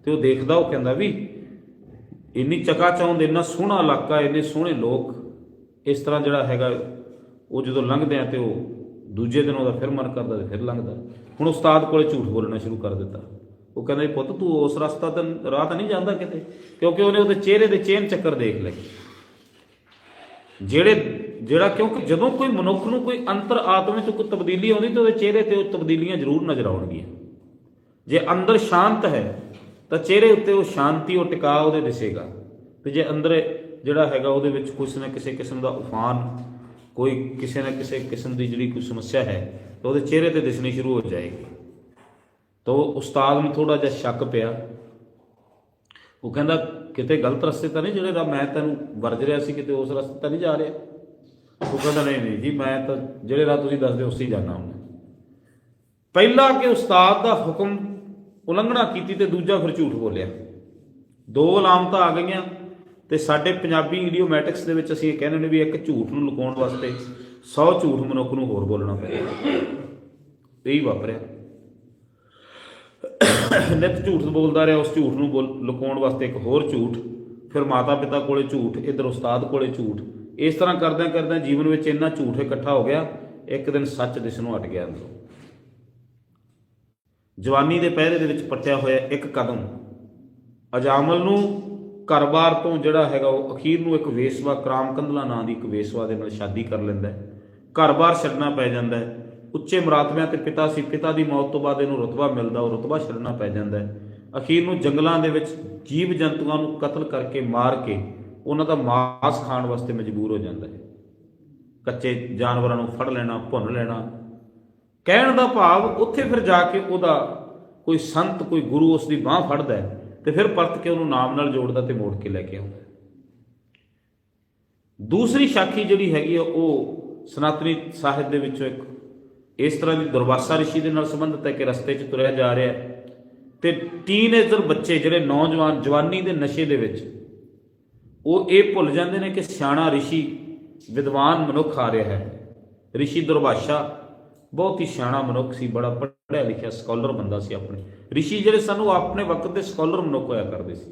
S1: ਤੇ ਉਹ ਦੇਖਦਾ, ਉਹ ਕਹਿੰਦਾ ਵੀ ਇੰਨੀ ਚਕਾਚੌਂਦ ਇੰਨਾ ਸੋਹਣਾ ਇਲਾਕਾ, ਇੰਨੇ ਸੋਹਣੇ ਲੋਕ, ਇਸ ਤਰ੍ਹਾਂ ਜਿਹੜਾ ਹੈਗਾ, ਉਹ ਜਦੋਂ ਲੰਘਦੇ ਆ ਤੇ ਉਹ ਦੂਜੇ ਦਿਨ ਉਹਦਾ ਫਿਰ ਮਨ ਕਰਦਾ ਤੇ ਫਿਰ ਲੰਘਦਾ। ਹੁਣ ਉਸਤਾਦ ਕੋਲੇ ਝੂਠ ਬੋਲਣਾ ਸ਼ੁਰੂ ਕਰ ਦਿੱਤਾ। ਉਹ ਕਹਿੰਦਾ ਜੀ ਪੁੱਤ ਤੂੰ ਉਸ ਰਸਤਾ ਤਾਂ ਰਾਹ ਤਾਂ ਨਹੀਂ ਜਾਂਦਾ ਕਿਤੇ? ਕਿਉਂਕਿ ਉਹਨੇ ਉਹਦੇ ਚਿਹਰੇ ਦੇ ਚੇਨ ਚੱਕਰ ਦੇਖ ਲਏ। ਜਿਹੜੇ, ਜਿਹੜਾ ਕਿਉਂਕਿ ਜਦੋਂ ਕੋਈ ਮਨੁੱਖ ਨੂੰ ਕੋਈ ਅੰਤਰ ਆਤਮਾ ਵਿੱਚ ਕੋਈ ਤਬਦੀਲੀ ਆਉਂਦੀ ਤਾਂ ਉਹਦੇ ਚਿਹਰੇ ਤੇ ਉਹ ਤਬਦੀਲੀਆਂ ਜ਼ਰੂਰ ਨਜ਼ਰ ਆਉਣਗੀਆਂ। ਜੇ ਅੰਦਰ ਸ਼ਾਂਤ ਹੈ, ਤਾਂ ਚਿਹਰੇ ਉੱਤੇ ਉਹ ਸ਼ਾਂਤੀ, ਉਹ ਟਿਕਾ ਉਹਦੇ ਦਿਸੇਗਾ। ਤੇ ਜੇ ਅੰਦਰ ਜਿਹੜਾ ਹੈਗਾ ਉਹਦੇ ਵਿੱਚ ਕੁਛ ਨਾ ਕਿਸੇ ਕਿਸਮ ਦਾ ਉਫਾਨ, ਕੋਈ ਕਿਸੇ ਨਾ ਕਿਸੇ ਕਿਸਮ ਦੀ ਜਿਹੜੀ ਕੋਈ ਸਮੱਸਿਆ ਹੈ, ਤਾਂ ਉਹਦੇ ਚਿਹਰੇ ਤੇ ਦਿਸਣੀ ਸ਼ੁਰੂ ਹੋ ਜਾਏਗੀ। ਤਾਂ ਉਹ ਉਸਤਾਦ ਨੂੰ ਥੋੜਾ ਜਿਹਾ ਸ਼ੱਕ ਪਿਆ। ਉਹ ਕਹਿੰਦਾ ਕਿਤੇ ਗਲਤ ਰਸਤੇ ਤਾਂ ਨਹੀਂ ਜਿਹੜੇ ਰਾਹ ਮੈਂ ਤੈਨੂੰ ਵਰਜ ਰਿਹਾ ਸੀ, ਕਿਤੇ ਉਸ ਰਸਤੇ ਤਾਂ ਨਹੀਂ ਜਾ ਰਿਹਾ? ਉਹ ਕਹਿੰਦਾ ਨਹੀਂ ਨਹੀਂ ਜੀ, ਮੈਂ ਤਾਂ ਜਿਹੜੇ ਰਾਹ ਤੁਸੀਂ ਦੱਸਦੇ ਉਸੇ ਹੀ ਜਾਣਾ ਹਾਂ ਪਹਿਲਾ ਕਿ ਉਸਤਾਦ ਦਾ ਹੁਕਮ ਉਲੰਘਣਾ ਕੀਤੀ ਤੇ ਦੂਜਾ ਫਿਰ ਝੂਠ ਬੋਲਿਆ। ਦੋ ਅਲਾਮਤਾਂ ਆ ਗਈਆਂ ਤੇ ਸਾਡੇ ਪੰਜਾਬੀ ਇਡੀਓਮੈਟਿਕਸ ਦੇ ਵਿੱਚ ਅਸੀਂ ਇਹ ਕਹਿੰਦੇ ਨੇ ਵੀ ਇੱਕ ਝੂਠ ਨੂੰ ਲੁਕਾਉਣ ਵਾਸਤੇ 100 ਝੂਠ ਮਨੁੱਖ ਨੂੰ ਹੋਰ ਬੋਲਣਾ ਪਏ ਇਹੀ ਵਾਪਰਿਆ। [COUGHS] ਨਿਤ ਝੂਠ ਬੋਲਦਾ ਰਿਹਾ, ਉਸ ਝੂਠ ਨੂੰ ਬੋਲ- ਲੁਕਾਉਣ ਵਾਸਤੇ ਇੱਕ ਹੋਰ ਝੂਠ, ਫਿਰ ਮਾਤਾ ਪਿਤਾ ਕੋਲੇ ਝੂਠ, ਇਧਰ ਉਸਤਾਦ ਕੋਲੇ ਝੂਠ, ਇਸ ਤਰ੍ਹਾਂ ਕਰਦਿਆਂ ਕਰਦਿਆਂ ਜੀਵਨ ਵਿੱਚ ਇੰਨਾ ਝੂਠ ਇਕੱਠਾ ਹੋ ਗਿਆ, ਇੱਕ ਦਿਨ ਸੱਚ ਦਿਸ ਨੂੰ ਹਟ ਗਿਆ ਅੰਦਰੋਂ। ਜਵਾਨੀ ਦੇ ਪਹਿਰੇ ਦੇ ਵਿੱਚ ਪੱਟਿਆ ਹੋਇਆ ਇੱਕ ਕਦਮ ਅਜਾਮਲ ਨੂੰ ਘਰ-ਬਾਰ ਤੋਂ ਜਿਹੜਾ ਹੈਗਾ ਉਹ ਅਖੀਰ ਨੂੰ ਇੱਕ ਵੇਸਵਾ ਕਰਾਮ ਕੰਧਲਾ ਨਾਂ ਦੀ ਇੱਕ ਵੇਸਵਾ ਦੇ ਨਾਲ ਸ਼ਾਦੀ ਕਰ ਲੈਂਦਾ ਹੈ। ਘਰ-ਬਾਰ ਛੱਡਣਾ ਪੈ ਜਾਂਦਾ ਹੈ। ਉੱਚੇ ਮਰਾਤਬਿਆਂ ਤੇ ਪਿਤਾ ਸੀ, ਪਿਤਾ ਦੀ ਮੌਤ ਤੋਂ ਬਾਅਦ ਇਹਨੂੰ ਰਤਬਾ ਮਿਲਦਾ, ਉਹ ਰਤਬਾ ਛੱਡਣਾ ਪੈ ਜਾਂਦਾ ਹੈ। ਅਖੀਰ ਨੂੰ ਜੰਗਲਾਂ ਦੇ ਵਿੱਚ ਜੀਵ ਜੰਤੂਆਂ ਨੂੰ ਕਤਲ ਕਰਕੇ ਮਾਰ ਕੇ ਉਹਨਾਂ ਦਾ ਮਾਸ ਖਾਣ ਵਾਸਤੇ ਮਜਬੂਰ ਹੋ ਜਾਂਦਾ ਹੈ। ਕੱਚੇ ਜਾਨਵਰਾਂ ਨੂੰ ਫੜ ਲੈਣਾ, ਭੁੰਨ ਲੈਣਾ। ਕਹਿਣ ਦਾ ਭਾਵ ਉੱਥੇ ਫਿਰ ਜਾ ਕੇ ਉਹਦਾ ਕੋਈ ਸੰਤ, ਕੋਈ ਗੁਰੂ ਉਸ ਦੀ ਬਾਹ ਫੜਦਾ ਹੈ ਤੇ ਫਿਰ ਪਰਤ ਕੇ ਉਹਨੂੰ ਨਾਮ ਨਾਲ ਜੋੜਦਾ ਤੇ ਮੋੜ ਕੇ ਲੈ ਕੇ ਆਉਂਦਾ ਦੂਸਰੀ ਸਾਖੀ ਜਿਹੜੀ ਹੈਗੀ ਆ, ਉਹ ਸਨਾਤਨੀ ਸਾਹਿਤ ਦੇ ਵਿੱਚੋਂ ਇੱਕ ਇਸ ਤਰ੍ਹਾਂ ਦੀ ਦੁਰਵਾਸਾ ਰਿਸ਼ੀ ਦੇ ਨਾਲ ਸੰਬੰਧਿਤ ਹੈ ਕਿ ਰਸਤੇ 'ਚ ਤੁਰਿਆ ਜਾ ਰਿਹਾ ਹੈ। ਤੇ ਟੀਨੇਜਰ ਬੱਚੇ ਜਿਹੜੇ ਨੌਜਵਾਨ, ਜਵਾਨੀ ਦੇ ਨਸ਼ੇ ਦੇ ਵਿੱਚ, ਉਹ ਇਹ ਭੁੱਲ ਜਾਂਦੇ ਨੇ ਕਿ ਸਿਆਣਾ ਰਿਸ਼ੀ ਵਿਦਵਾਨ ਮਨੁੱਖ ਆ ਰਿਹਾ ਹੈ। ਰਿਸ਼ੀ ਦੁਰਵਾਸ਼ਾ ਬਹੁਤ ਹੀ ਸਿਆਣਾ ਮਨੁੱਖ ਸੀ, ਬੜਾ ਪੜ੍ਹਿਆ ਲਿਖਿਆ ਸਕਾਲਰ ਬੰਦਾ ਸੀ ਆਪਣੇ। ਰਿਸ਼ੀ ਜਿਹੜੇ ਸਾਨੂੰ ਆਪਣੇ ਵਕਤ ਦੇ ਸਕਾਲਰ ਮਨੁੱਖ ਹੋਇਆ ਕਰਦੇ ਸੀ।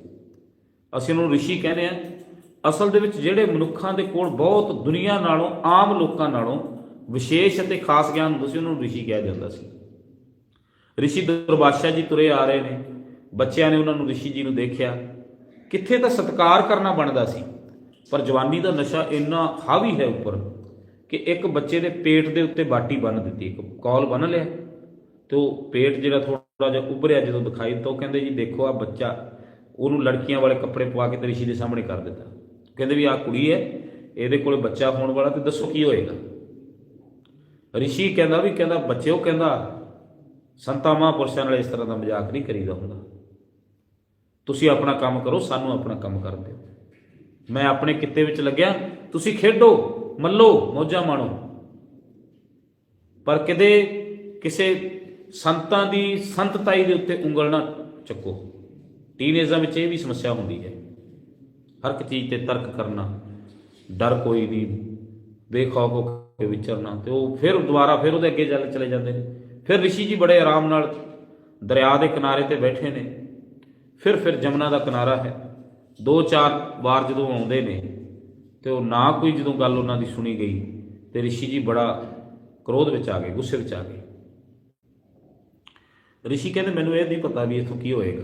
S1: ਅਸੀਂ ਉਹਨੂੰ ਰਿਸ਼ੀ ਕਹਿੰਦੇ ਆ ਅਸਲ ਦੇ ਵਿੱਚ ਜਿਹੜੇ ਮਨੁੱਖਾਂ ਦੇ ਕੋਲ ਬਹੁਤ ਦੁਨੀਆ ਨਾਲੋਂ, ਆਮ ਲੋਕਾਂ ਨਾਲੋਂ ਵਿਸ਼ੇਸ਼ ਅਤੇ ਖਾਸ ਗਿਆਨ ਹੁੰਦਾ ਸੀ ਉਹਨੂੰ ਰਿਸ਼ੀ ਕਿਹਾ ਜਾਂਦਾ ਸੀ। ਰਿਸ਼ੀ ਦੁਰਵਾਸ਼ਾ ਜੀ ਤੁਰੇ ਆ ਰਹੇ ਨੇ। ਬੱਚਿਆਂ ਨੇ ਉਹਨਾਂ ਨੂੰ ਰਿਸ਼ੀ ਜੀ ਨੂੰ ਦੇਖਿਆ। ਕਿੱਥੇ ਤਾਂ ਸਤਿਕਾਰ ਕਰਨਾ ਬਣਦਾ ਸੀ। ਪਰ ਜਵਾਨੀ ਦਾ ਨਸ਼ਾ ਇੰਨਾ ਹਾਵੀ ਹੈ ਉੱਪਰ ਕਿ ਇੱਕ ਬੱਚੇ ਦੇ ਪੇਟ ਦੇ ਉੱਤੇ ਬਾਟੀ ਬੰਨ ਦਿੱਤੀ, ਇੱਕ ਕੌਲ ਬੰਨ ਲਿਆ। ਤੇ ਉਹ ਪੇਟ ਜਿਹੜਾ ਥੋੜਾ ਜਿਹਾ ਉੱਭਰਿਆ ਜਦੋਂ ਦਿਖਾਈ ਤਾਂ ਉਹ ਕਹਿੰਦੇ ਜੀ, ਦੇਖੋ ਆ ਬੱਚਾ, ਉਹਨੂੰ ਲੜਕੀਆਂ ਵਾਲੇ ਕੱਪੜੇ ਪਵਾ ਕੇ ਤੇ ਰਿਸ਼ੀ ਦੇ ਸਾਹਮਣੇ ਕਰ ਦਿੱਤਾ। ਕਹਿੰਦੇ ਵੀ ਆ ਕੁੜੀ ਹੈ, ਇਹਦੇ ਕੋਲੇ ਬੱਚਾ ਹੋਣ ਵਾਲਾ ਤੇ ਦੱਸੋ ਕੀ ਹੋਏਗਾ। ਰਿਸ਼ੀ ਕਹਿੰਦਾ ਵੀ ਕਹਿੰਦਾ ਬੱਚਿਓ ਕਹਿੰਦਾ ਸੰਤਾਂ ਮਹਾਂਪੁਰਸ਼ਾਂ ਨਾਲ ਇਸ ਤਰ੍ਹਾਂ ਦਾ ਮਜ਼ਾਕ ਨਹੀਂ ਕਰੀਦਾ ਹੁੰਦਾ। ਤੁਸੀਂ ਆਪਣਾ ਕੰਮ ਕਰੋ, ਸਾਨੂੰ ਆਪਣਾ ਕੰਮ ਕਰਨ ਦਿਓ। ਮੈਂ ਆਪਣੇ ਕਿੱਤੇ ਵਿੱਚ ਲੱਗਿਆ, ਤੁਸੀਂ ਖੇਡੋ, ਮੱਲੋ, ਮੌਜਾਂ ਮਾਣੋ। ਪਰ ਕਿਤੇ ਕਿਸੇ ਸੰਤਾਂ ਦੀ ਸੰਤਤਾਈ ਦੇ ਉੱਤੇ ਉਂਗਲ ਨਾ ਚੱਕੋ। ਟੀਨੇਜਾਂ ਵਿੱਚ ਇਹ ਵੀ ਸਮੱਸਿਆ ਹੁੰਦੀ ਹੈ। ਹਰ ਇੱਕ ਚੀਜ਼ ਤੇ ਤਰਕ ਕਰਨਾ, ਡਰ ਕੋਈ ਨਹੀਂ, ਬੇਖੌਫ ਕੇ ਵਿਚਰਨਾ ਤੇ ਉਹ ਫਿਰ ਦੁਬਾਰਾ ਫਿਰ ਉਹਦੇ ਅੱਗੇ ਚੱਲ ਚਲੇ ਜਾਂਦੇ ਨੇ। ਫਿਰ ਰਿਸ਼ੀ ਜੀ ਬੜੇ ਆਰਾਮ ਨਾਲ ਦਰਿਆ ਦੇ ਕਿਨਾਰੇ ਤੇ ਬੈਠੇ ਨੇ। ਫਿਰ ਫਿਰ ਜਮਨਾ ਦਾ ਕਿਨਾਰਾ ਹੈ। ਦੋ ਚਾਰ ਵਾਰ ਜਦੋਂ ਆਉਂਦੇ ਨੇ ਤੇ ਉਹ ਨਾ ਕੋਈ ਜਦੋਂ ਗੱਲ ਉਹਨਾਂ ਦੀ ਸੁਣੀ ਗਈ ਤੇ ਰਿਸ਼ੀ ਜੀ ਬੜਾ ਕ੍ਰੋਧ ਵਿੱਚ ਆ ਗਏ, ਗੁੱਸੇ ਵਿੱਚ ਆ ਗਏ। ਰਿਸ਼ੀ ਕਹਿੰਦੇ, ਮੈਨੂੰ ਇਹ ਨਹੀਂ ਪਤਾ ਵੀ ਇਥੋਂ ਕੀ ਹੋਏਗਾ।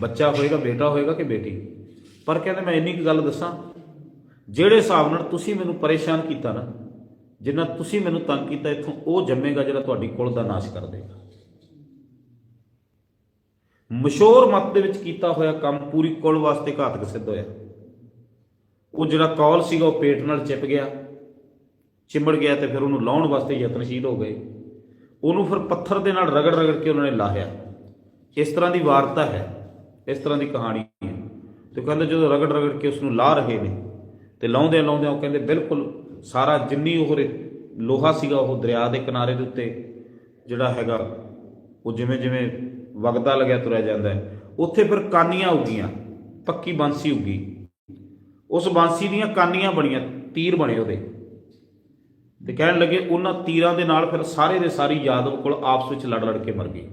S1: ਬੱਚਾ ਹੋਏਗਾ, ਬੇਟਾ ਹੋਏਗਾ ਕਿ ਬੇਟੀ? ਪਰ ਕਹਿੰਦੇ, ਮੈਂ ਇੰਨੀ ਕੁ ਗੱਲ ਦੱਸਾਂ, ਜਿਹੜੇ ਹਿਸਾਬ ਨਾਲ ਤੁਸੀਂ ਮੈਨੂੰ ਪਰੇਸ਼ਾਨ ਕੀਤਾ ਨਾ ਜਿੰਨਾ ਤੁਸੀਂ ਮੈਨੂੰ ਤੰਗ ਕੀਤਾ ਇੱਥੋਂ, ਉਹ ਜੰਮੇਗਾ ਜਿਹੜਾ ਤੁਹਾਡੀ ਕੁਲ ਦਾ ਨਾਸ਼ ਕਰ ਦੇਗਾ। ਮਸ਼ਹੂਰ ਮਤ ਦੇ ਵਿੱਚ ਕੀਤਾ ਹੋਇਆ ਕੰਮ ਪੂਰੀ ਕੁਲ ਵਾਸਤੇ ਘਾਤਕ ਸਿੱਧ ਹੋਇਆ। ਉਹ ਜਿਹੜਾ ਕੌਲ ਸੀਗਾ, ਉਹ ਪੇਟ ਨਾਲ ਚਿਪ ਗਿਆ, ਚਿੰਬੜ ਗਿਆ ਤੇ ਫਿਰ ਉਹਨੂੰ ਲਾਉਣ ਵਾਸਤੇ ਯਤਨਸ਼ੀਲ ਹੋ ਗਏ। ਉਹਨੂੰ ਫਿਰ ਪੱਥਰ ਦੇ ਨਾਲ ਰਗੜ ਰਗੜ ਕੇ ਉਹਨਾਂ ਨੇ ਲਾਹਿਆ। ਇਸ ਤਰ੍ਹਾਂ ਦੀ ਵਾਰਤਾ ਹੈ, ਇਸ ਤਰ੍ਹਾਂ ਦੀ ਕਹਾਣੀ ਹੈ। ਤੇ ਕਹਿੰਦੇ ਜਦੋਂ ਰਗੜ ਰਗੜ ਕੇ ਉਸ ਨੂੰ ਲਾ ਰਹੇ ਨੇ, ਤੇ ਲਾਉਂਦੇ ਲਾਉਂਦੇ ਉਹ ਕਹਿੰਦੇ ਬਿਲਕੁਲ ਸਾਰਾ ਜਿੰਨੀ ਉਹ ਰੇ- ਲੋਹਾ ਸੀਗਾ ਉਹ ਦਰਿਆ ਦੇ ਕਿਨਾਰੇ ਦੇ ਉੱਤੇ ਜਿਹੜਾ ਹੈਗਾ, ਉਹ ਜਿਵੇਂ ਜਿਵੇਂ ਵਗਦਾ ਲੱਗਿਆ ਤੁਰਿਆ ਜਾਂਦਾ ਉੱਥੇ ਫਿਰ ਕਾਨੀਆਂ ਉੱਗੀਆਂ ਪੱਕੀ ਬਾਂਸੀ ਉੱਗੀ ਉਸ ਬਾਂਸੀ ਦੀਆਂ ਕਾਨੀਆਂ ਬਣੀਆਂ, ਤੀਰ ਬਣੇ ਉਹਦੇ। ਤੇ ਕਹਿਣ ਲੱਗੇ ਉਹਨਾਂ ਤੀਰਾਂ ਦੇ ਨਾਲ ਫਿਰ ਸਾਰੇ ਦੇ ਸਾਰੀ ਯਾਦਵ ਕੋਲ ਆਪਸ ਵਿੱਚ ਲੜ ਲੜ ਕੇ ਮਰ ਗਏ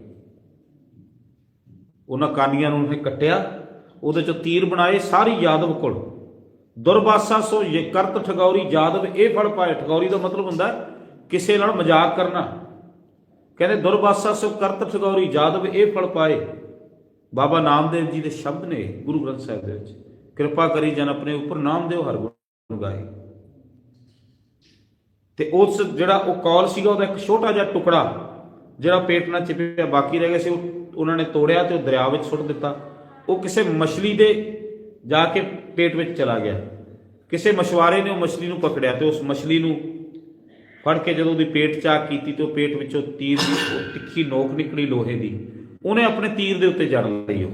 S1: ਉਹਨਾਂ ਕਾਨੀਆਂ ਨੂੰ ਉਹਨੇ ਕੱਟਿਆ, ਉਹਦੇ ਚੋਂ ਤੀਰ ਬਣਾਏ, ਸਾਰੀ ਯਾਦਵ ਕੋਲ। ਦੁਰਵਾਸਾ ਸੋ ਇਹ ਕਰਤ ਠਗੌਰੀ ਜਾਦਵ ਇਹ ਫਲ ਪਾਏ। ਠਗੌਰੀ ਦਾ ਮਤਲਬ ਹੁੰਦਾ ਕਿਸੇ ਨਾਲ ਮਜ਼ਾਕ ਕਰਨਾ। ਕਹਿੰਦੇ ਦੁਰਵਾਸਾ ਸੋ ਕਰਤ ਠਗੌਰੀ ਜਾਦਵ ਇਹ ਫਲ ਪਾਏ। ਬਾਬਾ ਨਾਮਦੇਵ ਜੀ ਦੇ ਸ਼ਬਦ ਨੇ ਗੁਰੂ ਗ੍ਰੰਥ ਸਾਹਿਬ ਦੇ ਵਿੱਚ। ਕਿਰਪਾ ਕਰੀ ਜਨ ਆਪਣੇ ਉੱਪਰ ਨਾਮ ਦਿਓ, ਹਰ ਗੁਣ ਗਾਏ। ਤੇ ਉਸ ਜਿਹੜਾ ਉਹ ਕੌਲ ਸੀਗਾ, ਉਹਦਾ ਇੱਕ ਛੋਟਾ ਜਿਹਾ ਟੁਕੜਾ ਜਿਹੜਾ ਪੇਟ ਨਾਲ ਚਿਪਿਆ, ਬਾਕੀ ਰਹਿ ਗਿਆ ਸੀ ਉਹਨਾਂ ਨੇ ਤੋੜਿਆ ਤੇ ਉਹ ਦਰਿਆ ਵਿੱਚ ਸੁੱਟ ਦਿੱਤਾ। ਉਹ ਕਿਸੇ ਮਛਲੀ ਦੇ ਜਾ ਕੇ ਪੇਟ ਵਿੱਚ ਚਲਾ ਗਿਆ। ਕਿਸੇ ਮਛਵਾਰੇ ਨੇ ਉਹ ਮਛਲੀ ਨੂੰ ਪਕੜਿਆ ਤੇ ਉਸ ਮਛਲੀ ਨੂੰ ਫੜ ਕੇ ਜਦੋਂ ਉਹਦੀ ਪੇਟ ਚਾਕ ਕੀਤੀ ਤੇ ਉਹ ਪੇਟ ਵਿੱਚੋਂ ਤੀਰ ਦੀ ਤਿੱਖੀ ਨੋਕ ਨਿਕਲੀ ਲੋਹੇ ਦੀ। ਉਹਨੇ ਆਪਣੇ ਤੀਰ ਦੇ ਉੱਤੇ ਜੜ ਲਈ ਉਹ।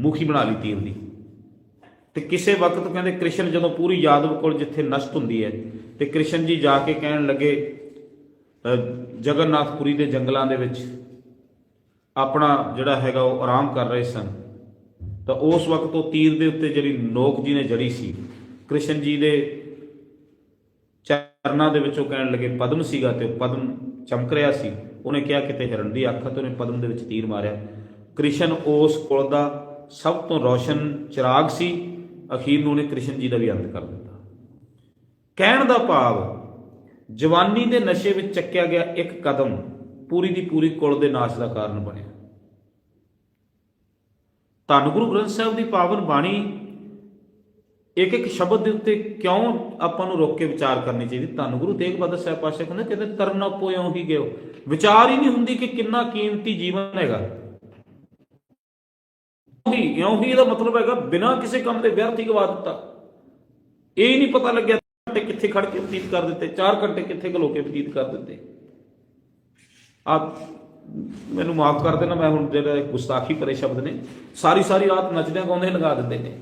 S1: ਮੁਖੀ ਬਣਾ ਲਈ ਤੀਰ ਦੀ। ਤੇ ਕਿਸੇ ਵਕਤ ਕਹਿੰਦੇ ਕ੍ਰਿਸ਼ਨ ਜਦੋਂ ਪੂਰੀ ਯਾਦਵ ਕੋਲ ਜਿੱਥੇ ਨਸ਼ਟ ਹੁੰਦੀ ਹੈ ਤੇ ਕ੍ਰਿਸ਼ਨ ਜੀ ਜਾ ਕੇ ਕਹਿਣ ਲੱਗੇ ਅ, ਜਗਨਨਾਥਪੁਰੀ ਦੇ ਜੰਗਲਾਂ ਦੇ ਵਿੱਚ ਆਪਣਾ ਜਿਹੜਾ ਹੈਗਾ ਉਹ ਆਰਾਮ ਕਰ ਰਹੇ ਸਨ। ਤਾਂ ਉਸ ਵਕਤ ਉਹ ਤੀਰ ਦੇ ਉੱਤੇ ਜਿਹੜੀ ਨੋਕ ਜੀ ਨੇ ਜੜੀ ਸੀ, ਕ੍ਰਿਸ਼ਨ ਜੀ ਦੇ ਚਰਨਾਂ ਦੇ ਵਿੱਚੋਂ ਕਹਿਣ ਲੱਗੇ, ਪਦਮ ਸੀਗਾ ਤੇ ਉਹ ਪਦਮ ਚਮਕ ਰਿਹਾ ਸੀ। ਉਹਨੇ ਕਿਹਾ ਕਿਤੇ ਹਿਰਨ ਦੀ ਅੱਖ ਆ ਤੇ ਉਹਨੇ ਪਦਮ ਦੇ ਵਿੱਚ ਤੀਰ ਮਾਰਿਆ। ਕ੍ਰਿਸ਼ਨ ਉਸ ਕੁਲ ਦਾ ਸਭ ਤੋਂ ਰੌਸ਼ਨ ਚਿਰਾਗ ਸੀ। ਅਖੀਰ ਨੂੰ ਉਹਨੇ ਕ੍ਰਿਸ਼ਨ ਜੀ ਦਾ ਵੀ ਅੰਤ ਕਰ ਦਿੱਤਾ। ਕਹਿਣ ਦਾ ਭਾਵ, ਜਵਾਨੀ ਦੇ ਨਸ਼ੇ ਵਿੱਚ ਚੱਕਿਆ ਗਿਆ ਇੱਕ ਕਦਮ ਪੂਰੀ ਦੀ ਪੂਰੀ ਕੁਲ ਦੇ ਨਾਸ਼ ਦਾ ਕਾਰਨ ਬਣਿਆ। ਧੰਨ ਗੁਰੂ ਗ੍ਰੰਥ ਸਾਹਿਬ ਦੀ ਪਾਵਨ ਬਾਣੀ ਇੱਕ ਇੱਕ ਸ਼ਬਦ ਦੇ ਉੱਤੇ ਕਿਉਂ ਆਪਾਂ ਨੂੰ ਰੋਕ ਕੇ ਵਿਚਾਰ ਕਰਨੀ ਚਾਹੀਦੀ? ਧੰਨ ਗੁਰੂ ਤੇਗ ਬਹਾਦਰ ਸਾਹਿਬ ਪਾਸ਼ਾ ਕਹਿੰਦੇ ਕਹਿੰਦੇ ਤਰਨਾ ਪੋਇਓ ਹੀ ਗਿਓ। ਵਿਚਾਰ ਹੀ ਨਹੀਂ ਹੁੰਦੀ ਕਿ ਕਿੰਨਾ ਕੀਮਤੀ ਜੀਵਨ ਹੈਗਾ। ਹੀ ਇਉਂ ਹੀ ਇਹਦਾ ਮਤਲਬ ਹੈਗਾ, ਬਿਨਾਂ ਕਿਸੇ ਕੰਮ ਦੇ ਵਿਅਰਥ ਹੀ ਗਵਾ ਦਿੱਤਾ। ਇਹ ਨਹੀਂ ਪਤਾ ਲੱਗਿਆ ਘੰਟੇ ਕਿੱਥੇ ਖੜ ਕੇ ਬਤੀਤ ਕਰ ਦਿੱਤੇ 4 ਘੰਟੇ ਕਿੱਥੇ ਖਲੋ ਕੇ ਬਤੀਤ ਕਰ ਦਿੱਤੇ। ਆਪ ਮੈਨੂੰ ਮਾਫ ਕਰ ਦੇਣਾ, ਮੈਂ ਹੁਣ ਜਿਹੜਾ ਗੁਸਤਾਖੀ ਭਰੇ ਸ਼ਬਦ ਨੇ, ਸਾਰੀ ਸਾਰੀ ਰਾਤ ਨੱਚਦਿਆਂ ਗਾਉਂਦੇ ਲਗਾ ਦਿੰਦੇ ਨੇ।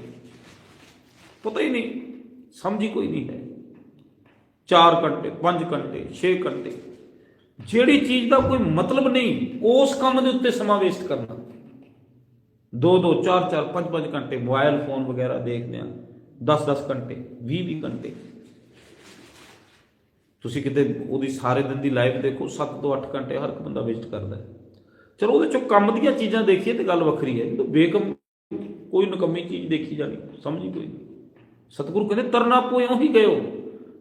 S1: ਪਤਾ ਹੀ ਨਹੀਂ, ਸਮਝ ਹੀ ਕੋਈ ਨਹੀਂ ਹੈ। 4 ਘੰਟੇ 5 ਘੰਟੇ 6 ਘੰਟੇ। ਜਿਹੜੀ ਚੀਜ਼ ਦਾ ਕੋਈ ਮਤਲਬ ਨਹੀਂ, ਉਸ ਕੰਮ ਦੇ ਉੱਤੇ ਸਮਾਂ ਵੇਸਟ ਕਰਨਾ। 2 2 4 4 5 5 ਘੰਟੇ, ਮੋਬਾਈਲ, ਫੋਨ ਵਗੈਰਾ ਦੇਖਦੇ ਆ 10 10 ਘੰਟੇ 20 20 ਘੰਟੇ। ਤੁਸੀਂ ਕਿਤੇ ਉਹਦੀ ਸਾਰੇ ਦਿਨ ਦੀ ਲਾਈਵ ਦੇਖੋ 7 ਤੋਂ 8 ਘੰਟੇ ਹਰ ਇੱਕ ਬੰਦਾ ਵੇਸਟ ਕਰਦਾ ਹੈ। ਚਲੋ ਉਹਦੇ ਚੋਂ ਕੰਮ ਦੀਆਂ ਚੀਜ਼ਾਂ ਦੇਖੀਏ ਤੇ ਗੱਲ ਵੱਖਰੀ ਹੈ। ਜਦੋਂ ਬੇਕਮ ਕੋਈ ਨਕਮੀ ਚੀਜ਼ ਦੇਖੀ ਜਾਣੀ ਸਮਝੀ ਕੋਈ ਸਤਿਗੁਰੂ ਕਹਿੰਦੇ, ਤਰਨਾ ਪੋਇਓ ਹੀ ਗਇਓ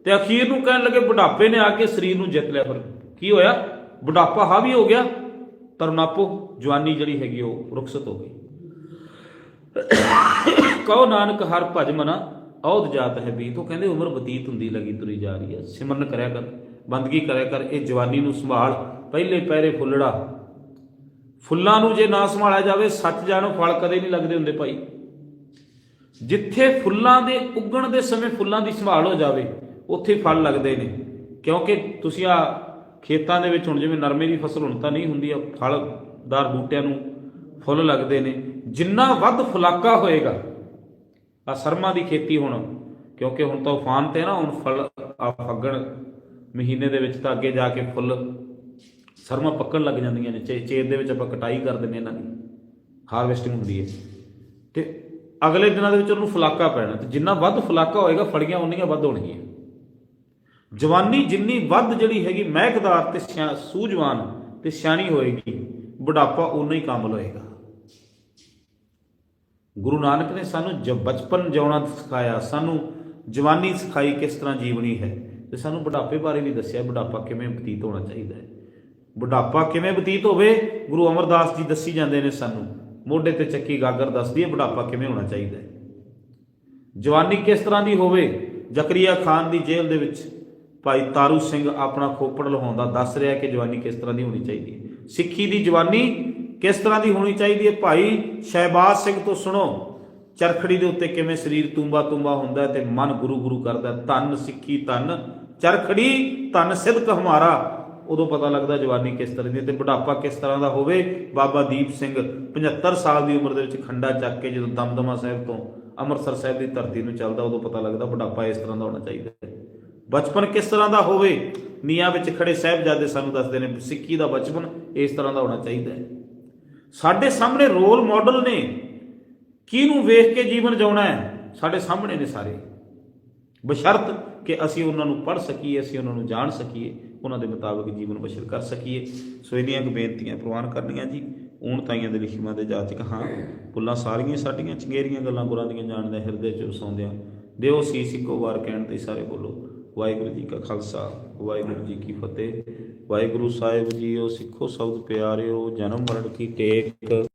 S1: ਤੇ ਅਖੀਰ ਨੂੰ ਕਹਿਣ ਲੱਗੇ, ਬੁਢਾਪੇ ਨੇ ਆ ਕੇ ਸਰੀਰ ਨੂੰ ਜਿੱਤ ਲਿਆ ਫਿਰ। ਕੀ ਹੋਇਆ? ਬੁਢਾਪਾ ਹਾ ਵੀ ਹੋ ਗਿਆ। ਤਰਨਾਪੋ ਜਵਾਨੀ ਜਿਹੜੀ ਹੈਗੀ ਉਹ ਰੁਖਸਤ ਹੋ ਗਈ। ਕਹੋ ਨਾਨਕ, ਹਰ ਭਜ ਮਨਾ। ਔਦ ਜਾਤ ਹੈ ਬੀਤ। ਉਹ ਕਹਿੰਦੇ ਉਮਰ ਬਤੀਤ ਹੁੰਦੀ ਲੱਗੀ ਤੁਰੀ ਜਾ ਰਹੀ ਹੈ। ਸਿਮਰਨ ਕਰਿਆ ਕਰ, ਬੰਦਗੀ ਕਰਿਆ ਕਰ, ਇਹ ਜਵਾਨੀ ਨੂੰ ਸੰਭਾਲ। ਪਹਿਲੇ ਪੈਰੇ ਫੁੱਲੜਾ। ਫੁੱਲਾਂ ਨੂੰ ਜੇ ਨਾ ਸੰਭਾਲਿਆ ਜਾਵੇ, ਸੱਚ ਜਾਣੋ ਫਲ ਕਦੇ ਨਹੀਂ ਲੱਗਦੇ ਹੁੰਦੇ ਭਾਈ। ਜਿੱਥੇ ਫੁੱਲਾਂ ਦੇ ਉੱਗਣ ਦੇ ਸਮੇਂ ਫੁੱਲਾਂ ਦੀ ਸੰਭਾਲ ਹੋ ਜਾਵੇ, ਉੱਥੇ ਫਲ ਲੱਗਦੇ ਨੇ। ਕਿਉਂਕਿ ਤੁਸੀਂ ਆ ਖੇਤਾਂ ਦੇ ਵਿੱਚ ਹੁਣ ਜਿਵੇਂ ਨਰਮੇ ਦੀ ਫਸਲ ਹੁਣ ਤਾਂ ਨਹੀਂ ਹੁੰਦੀ ਆ ਫਲਦਾਰ ਬੂਟਿਆਂ ਨੂੰ ਫੁੱਲ ਲੱਗਦੇ ਨੇ। ਜਿੰਨਾ ਵੱਧ ਫੁਲਾਕਾ ਹੋਏਗਾ ਆ ਸਰਮਾ ਦੀ ਖੇਤੀ ਹੁਣ, ਕਿਉਂਕਿ ਹੁਣ ਤਾਂ ਉਫਾਨ ਤੇ ਨਾ, ਹੁਣ ਫਲ ਆ ਫੱਗਣ ਮਹੀਨੇ ਦੇ ਵਿੱਚ ਤਾਂ ਅੱਗੇ ਜਾ ਕੇ ਫੁੱਲ ਸਰਮਾ ਪੱਕਣ ਲੱਗ ਜਾਂਦੀਆਂ ਨੇ, ਚੇ, ਚੇਤ ਦੇ ਵਿੱਚ ਆਪਾਂ ਕਟਾਈ ਕਰ ਦਿੰਦੇ ਇਹਨਾਂ ਦੀ ਹਾਰਵੈਸਟਿੰਗ ਹੁੰਦੀ ਹੈ। ਤੇ ਅਗਲੇ ਦਿਨਾਂ ਦੇ ਵਿੱਚ ਉਹਨੂੰ ਫਲਾਕਾ ਪੈਣਾ, ਤੇ ਜਿੰਨਾ ਵੱਧ ਫਲਾਕਾ ਹੋਏਗਾ ਫੜੀਆਂ ਉਨੀਆਂ ਵੱਧ ਹੋਣਗੀਆਂ। ਜਵਾਨੀ ਜਿੰਨੀ ਵੱਧ ਜਿਹੜੀ ਹੈਗੀ, ਮਹਿਕਦਾਰ ਤੇ ਸਿਆ- ਸੂਝਵਾਨ ਤੇ ਸਿਆਣੀ ਹੋਏਗੀ, ਬੁਢਾਪਾ ਉਨਾ ਹੀ ਕਾਮਲ ਹੋਏਗਾ। ਗੁਰੂ ਨਾਨਕ ਨੇ ਸਾਨੂੰ ਜ ਬਚਪਨ ਜਿਉਣਾ ਸਿਖਾਇਆ, ਸਾਨੂੰ ਜਵਾਨੀ ਸਿਖਾਈ ਕਿਸ ਤਰ੍ਹਾਂ ਜੀਵਨੀ ਹੈ ਤੇ ਸਾਨੂੰ ਬੁਢਾਪੇ ਬਾਰੇ ਵੀ ਦੱਸਿਆ, ਬੁਢਾਪਾ ਕਿਵੇਂ ਬਤੀਤ ਹੋਣਾ ਚਾਹੀਦਾ ਹੈ। ਬੁਢਾਪਾ ਕਿਵੇਂ ਬਤੀਤ ਹੋਵੇ, ਗੁਰੂ ਅਮਰਦਾਸ ਜੀ ਦੱਸੀ ਜਾਂਦੇ ਨੇ ਸਾਨੂੰ, ਮੋਢੇ ਤੇ ਚੱਕੀ ਗਾਗਰ ਦੱਸਦੀ ਹੈ ਬੁਢਾਪਾ ਕਿਵੇਂ ਹੋਣਾ ਚਾਹੀਦਾ ਹੈ। ਜਵਾਨੀ ਕਿਸ ਤਰ੍ਹਾਂ ਦੀ ਹੋਵੇ, ਜ਼ਕਰੀਆ ਖਾਨ ਦੀ ਜੇਲ੍ਹ ਦੇ ਵਿੱਚ ਭਾਈ ਤਾਰੂ ਸਿੰਘ ਆਪਣਾ ਖੋਪੜ ਲਹਾਉਂਦਾ, ਦੱਸ ਰਿਹਾ ਕਿ ਜਵਾਨੀ ਕਿਸ ਤਰ੍ਹਾਂ ਦੀ ਹੋਣੀ ਚਾਹੀਦੀ ਹੈ। ਸਿੱਖੀ ਦੀ ਜਵਾਨੀ ਕਿਸ ਤਰ੍ਹਾਂ ਦੀ ਹੋਣੀ ਚਾਹੀਦੀ ਹੈ? ਭਾਈ, ਸ਼ਹਿਬਾਜ਼ ਸਿੰਘ ਤੋਂ ਸੁਣੋ। ਚਰਖੜੀ ਦੇ ਉੱਤੇ ਕਿਵੇਂ ਸਰੀਰ ਤੂੰਬਾ ਤੂੰਬਾ ਹੁੰਦਾ ਹੈ ਤੇ ਮਨ ਗੁਰੂ ਗੁਰੂ ਕਰਦਾ ਹੈ। ਸਿੱਖੀ ਧੰਨ। ਚਰਖੜੀ, ਧੰਨ ਸਿਦਕ ਹਮਾਰਾ। ਉਦੋਂ ਪਤਾ ਲੱਗਦਾ ਜਵਾਨੀ ਕਿਸ ਤਰ੍ਹਾਂ ਦੀ ਤੇ ਬੁਢਾਪਾ ਕਿਸ ਤਰ੍ਹਾਂ ਦਾ ਹੋਵੇ। ਬਾਬਾ ਦੀਪ ਸਿੰਘ 75 ਸਾਲ ਦੀ ਉਮਰ ਦੇ ਵਿੱਚ ਖੰਡਾ ਚੱਕ ਕੇ ਜਦੋਂ ਦਮਦਮਾ ਸਾਹਿਬ ਤੋਂ ਅੰਮ੍ਰਿਤਸਰ ਸਾਹਿਬ ਦੀ ਧਰਤੀ ਨੂੰ ਚੱਲਦਾ, ਉਦੋਂ ਪਤਾ ਲੱਗਦਾ ਬੁਢਾਪਾ ਇਸ ਤਰ੍ਹਾਂ ਦਾ ਹੋਣਾ ਚਾਹੀਦਾ ਹੈ। ਬਚਪਨ ਕਿਸ ਤਰ੍ਹਾਂ ਦਾ ਹੋਵੇ? ਨੀਆਂ ਵਿੱਚ ਖੜੇ ਸਾਹਿਬਜ਼ਾਦੇ ਸਾਨੂੰ ਦੱਸਦੇ ਨੇ ਸਿੱਖੀ ਦਾ ਬਚਪਨ ਇਸ ਤਰ੍ਹਾਂ ਦਾ ਹੋਣਾ ਚਾਹੀਦਾ ਹੈ। ਸਾਡੇ ਸਾਹਮਣੇ ਰੋਲ ਮਾਡਲ ਨੇ। ਕਿਹਨੂੰ ਵੇਖ ਕੇ ਜੀਵਨ ਜਿਉਣਾ ਹੈ? ਸਾਡੇ ਸਾਹਮਣੇ ਨੇ ਸਾਰੇ। ਬਸ਼ਰਤ ਕਿ ਅਸੀਂ ਉਹਨਾਂ ਨੂੰ ਪੜ੍ਹ ਸਕੀਏ, ਅਸੀਂ ਉਹਨਾਂ ਨੂੰ ਜਾਣ ਸਕੀਏ, ਉਹਨਾਂ ਦੇ ਮੁਤਾਬਕ ਜੀਵਨ ਬਸ਼ਰ ਕਰ ਸਕੀਏ। ਸੋ ਇਹਦੀਆਂ ਕੁ ਬੇਨਤੀਆਂ ਪ੍ਰਵਾਨ ਕਰਨੀਆਂ ਜੀ। ਊਣ ਤਾਈਆਂ ਦੇ ਲਿਖੀਆਂ ਦੇ ਜਾਚਕ, ਹਾਂ ਪੁੱਲਾਂ ਸਾਰੀਆਂ ਸਾਡੀਆਂ ਚੰਗੇਰੀਆਂ ਗੱਲਾਂ ਗੁਰਾਂ ਦੀਆਂ ਜਾਣਦੇ ਹਿਰਦੇ ਚ ਵਸਾਉਂਦਿਆਂ। ਦਿਓ ਸੀਸ ਇੱਕੋ ਵਾਰ ਕਹਿਣ ਤੇ ਸਾਰੇ ਬੋਲੋ। ਵਾਹਿਗੁਰੂ ਜੀ ਕਾ ਖਾਲਸਾ, ਵਾਹਿਗੁਰੂ ਜੀ ਕੀ ਫਤਿਹ। ਵਾਹਿਗੁਰੂ ਸਾਹਿਬ ਜੀਓ ਸਿੱਖੋ ਸ਼ਬਦ ਪਿਆਰਿਓ ਜਨਮ ਮਰਨ ਕੀ ਟੇਕ।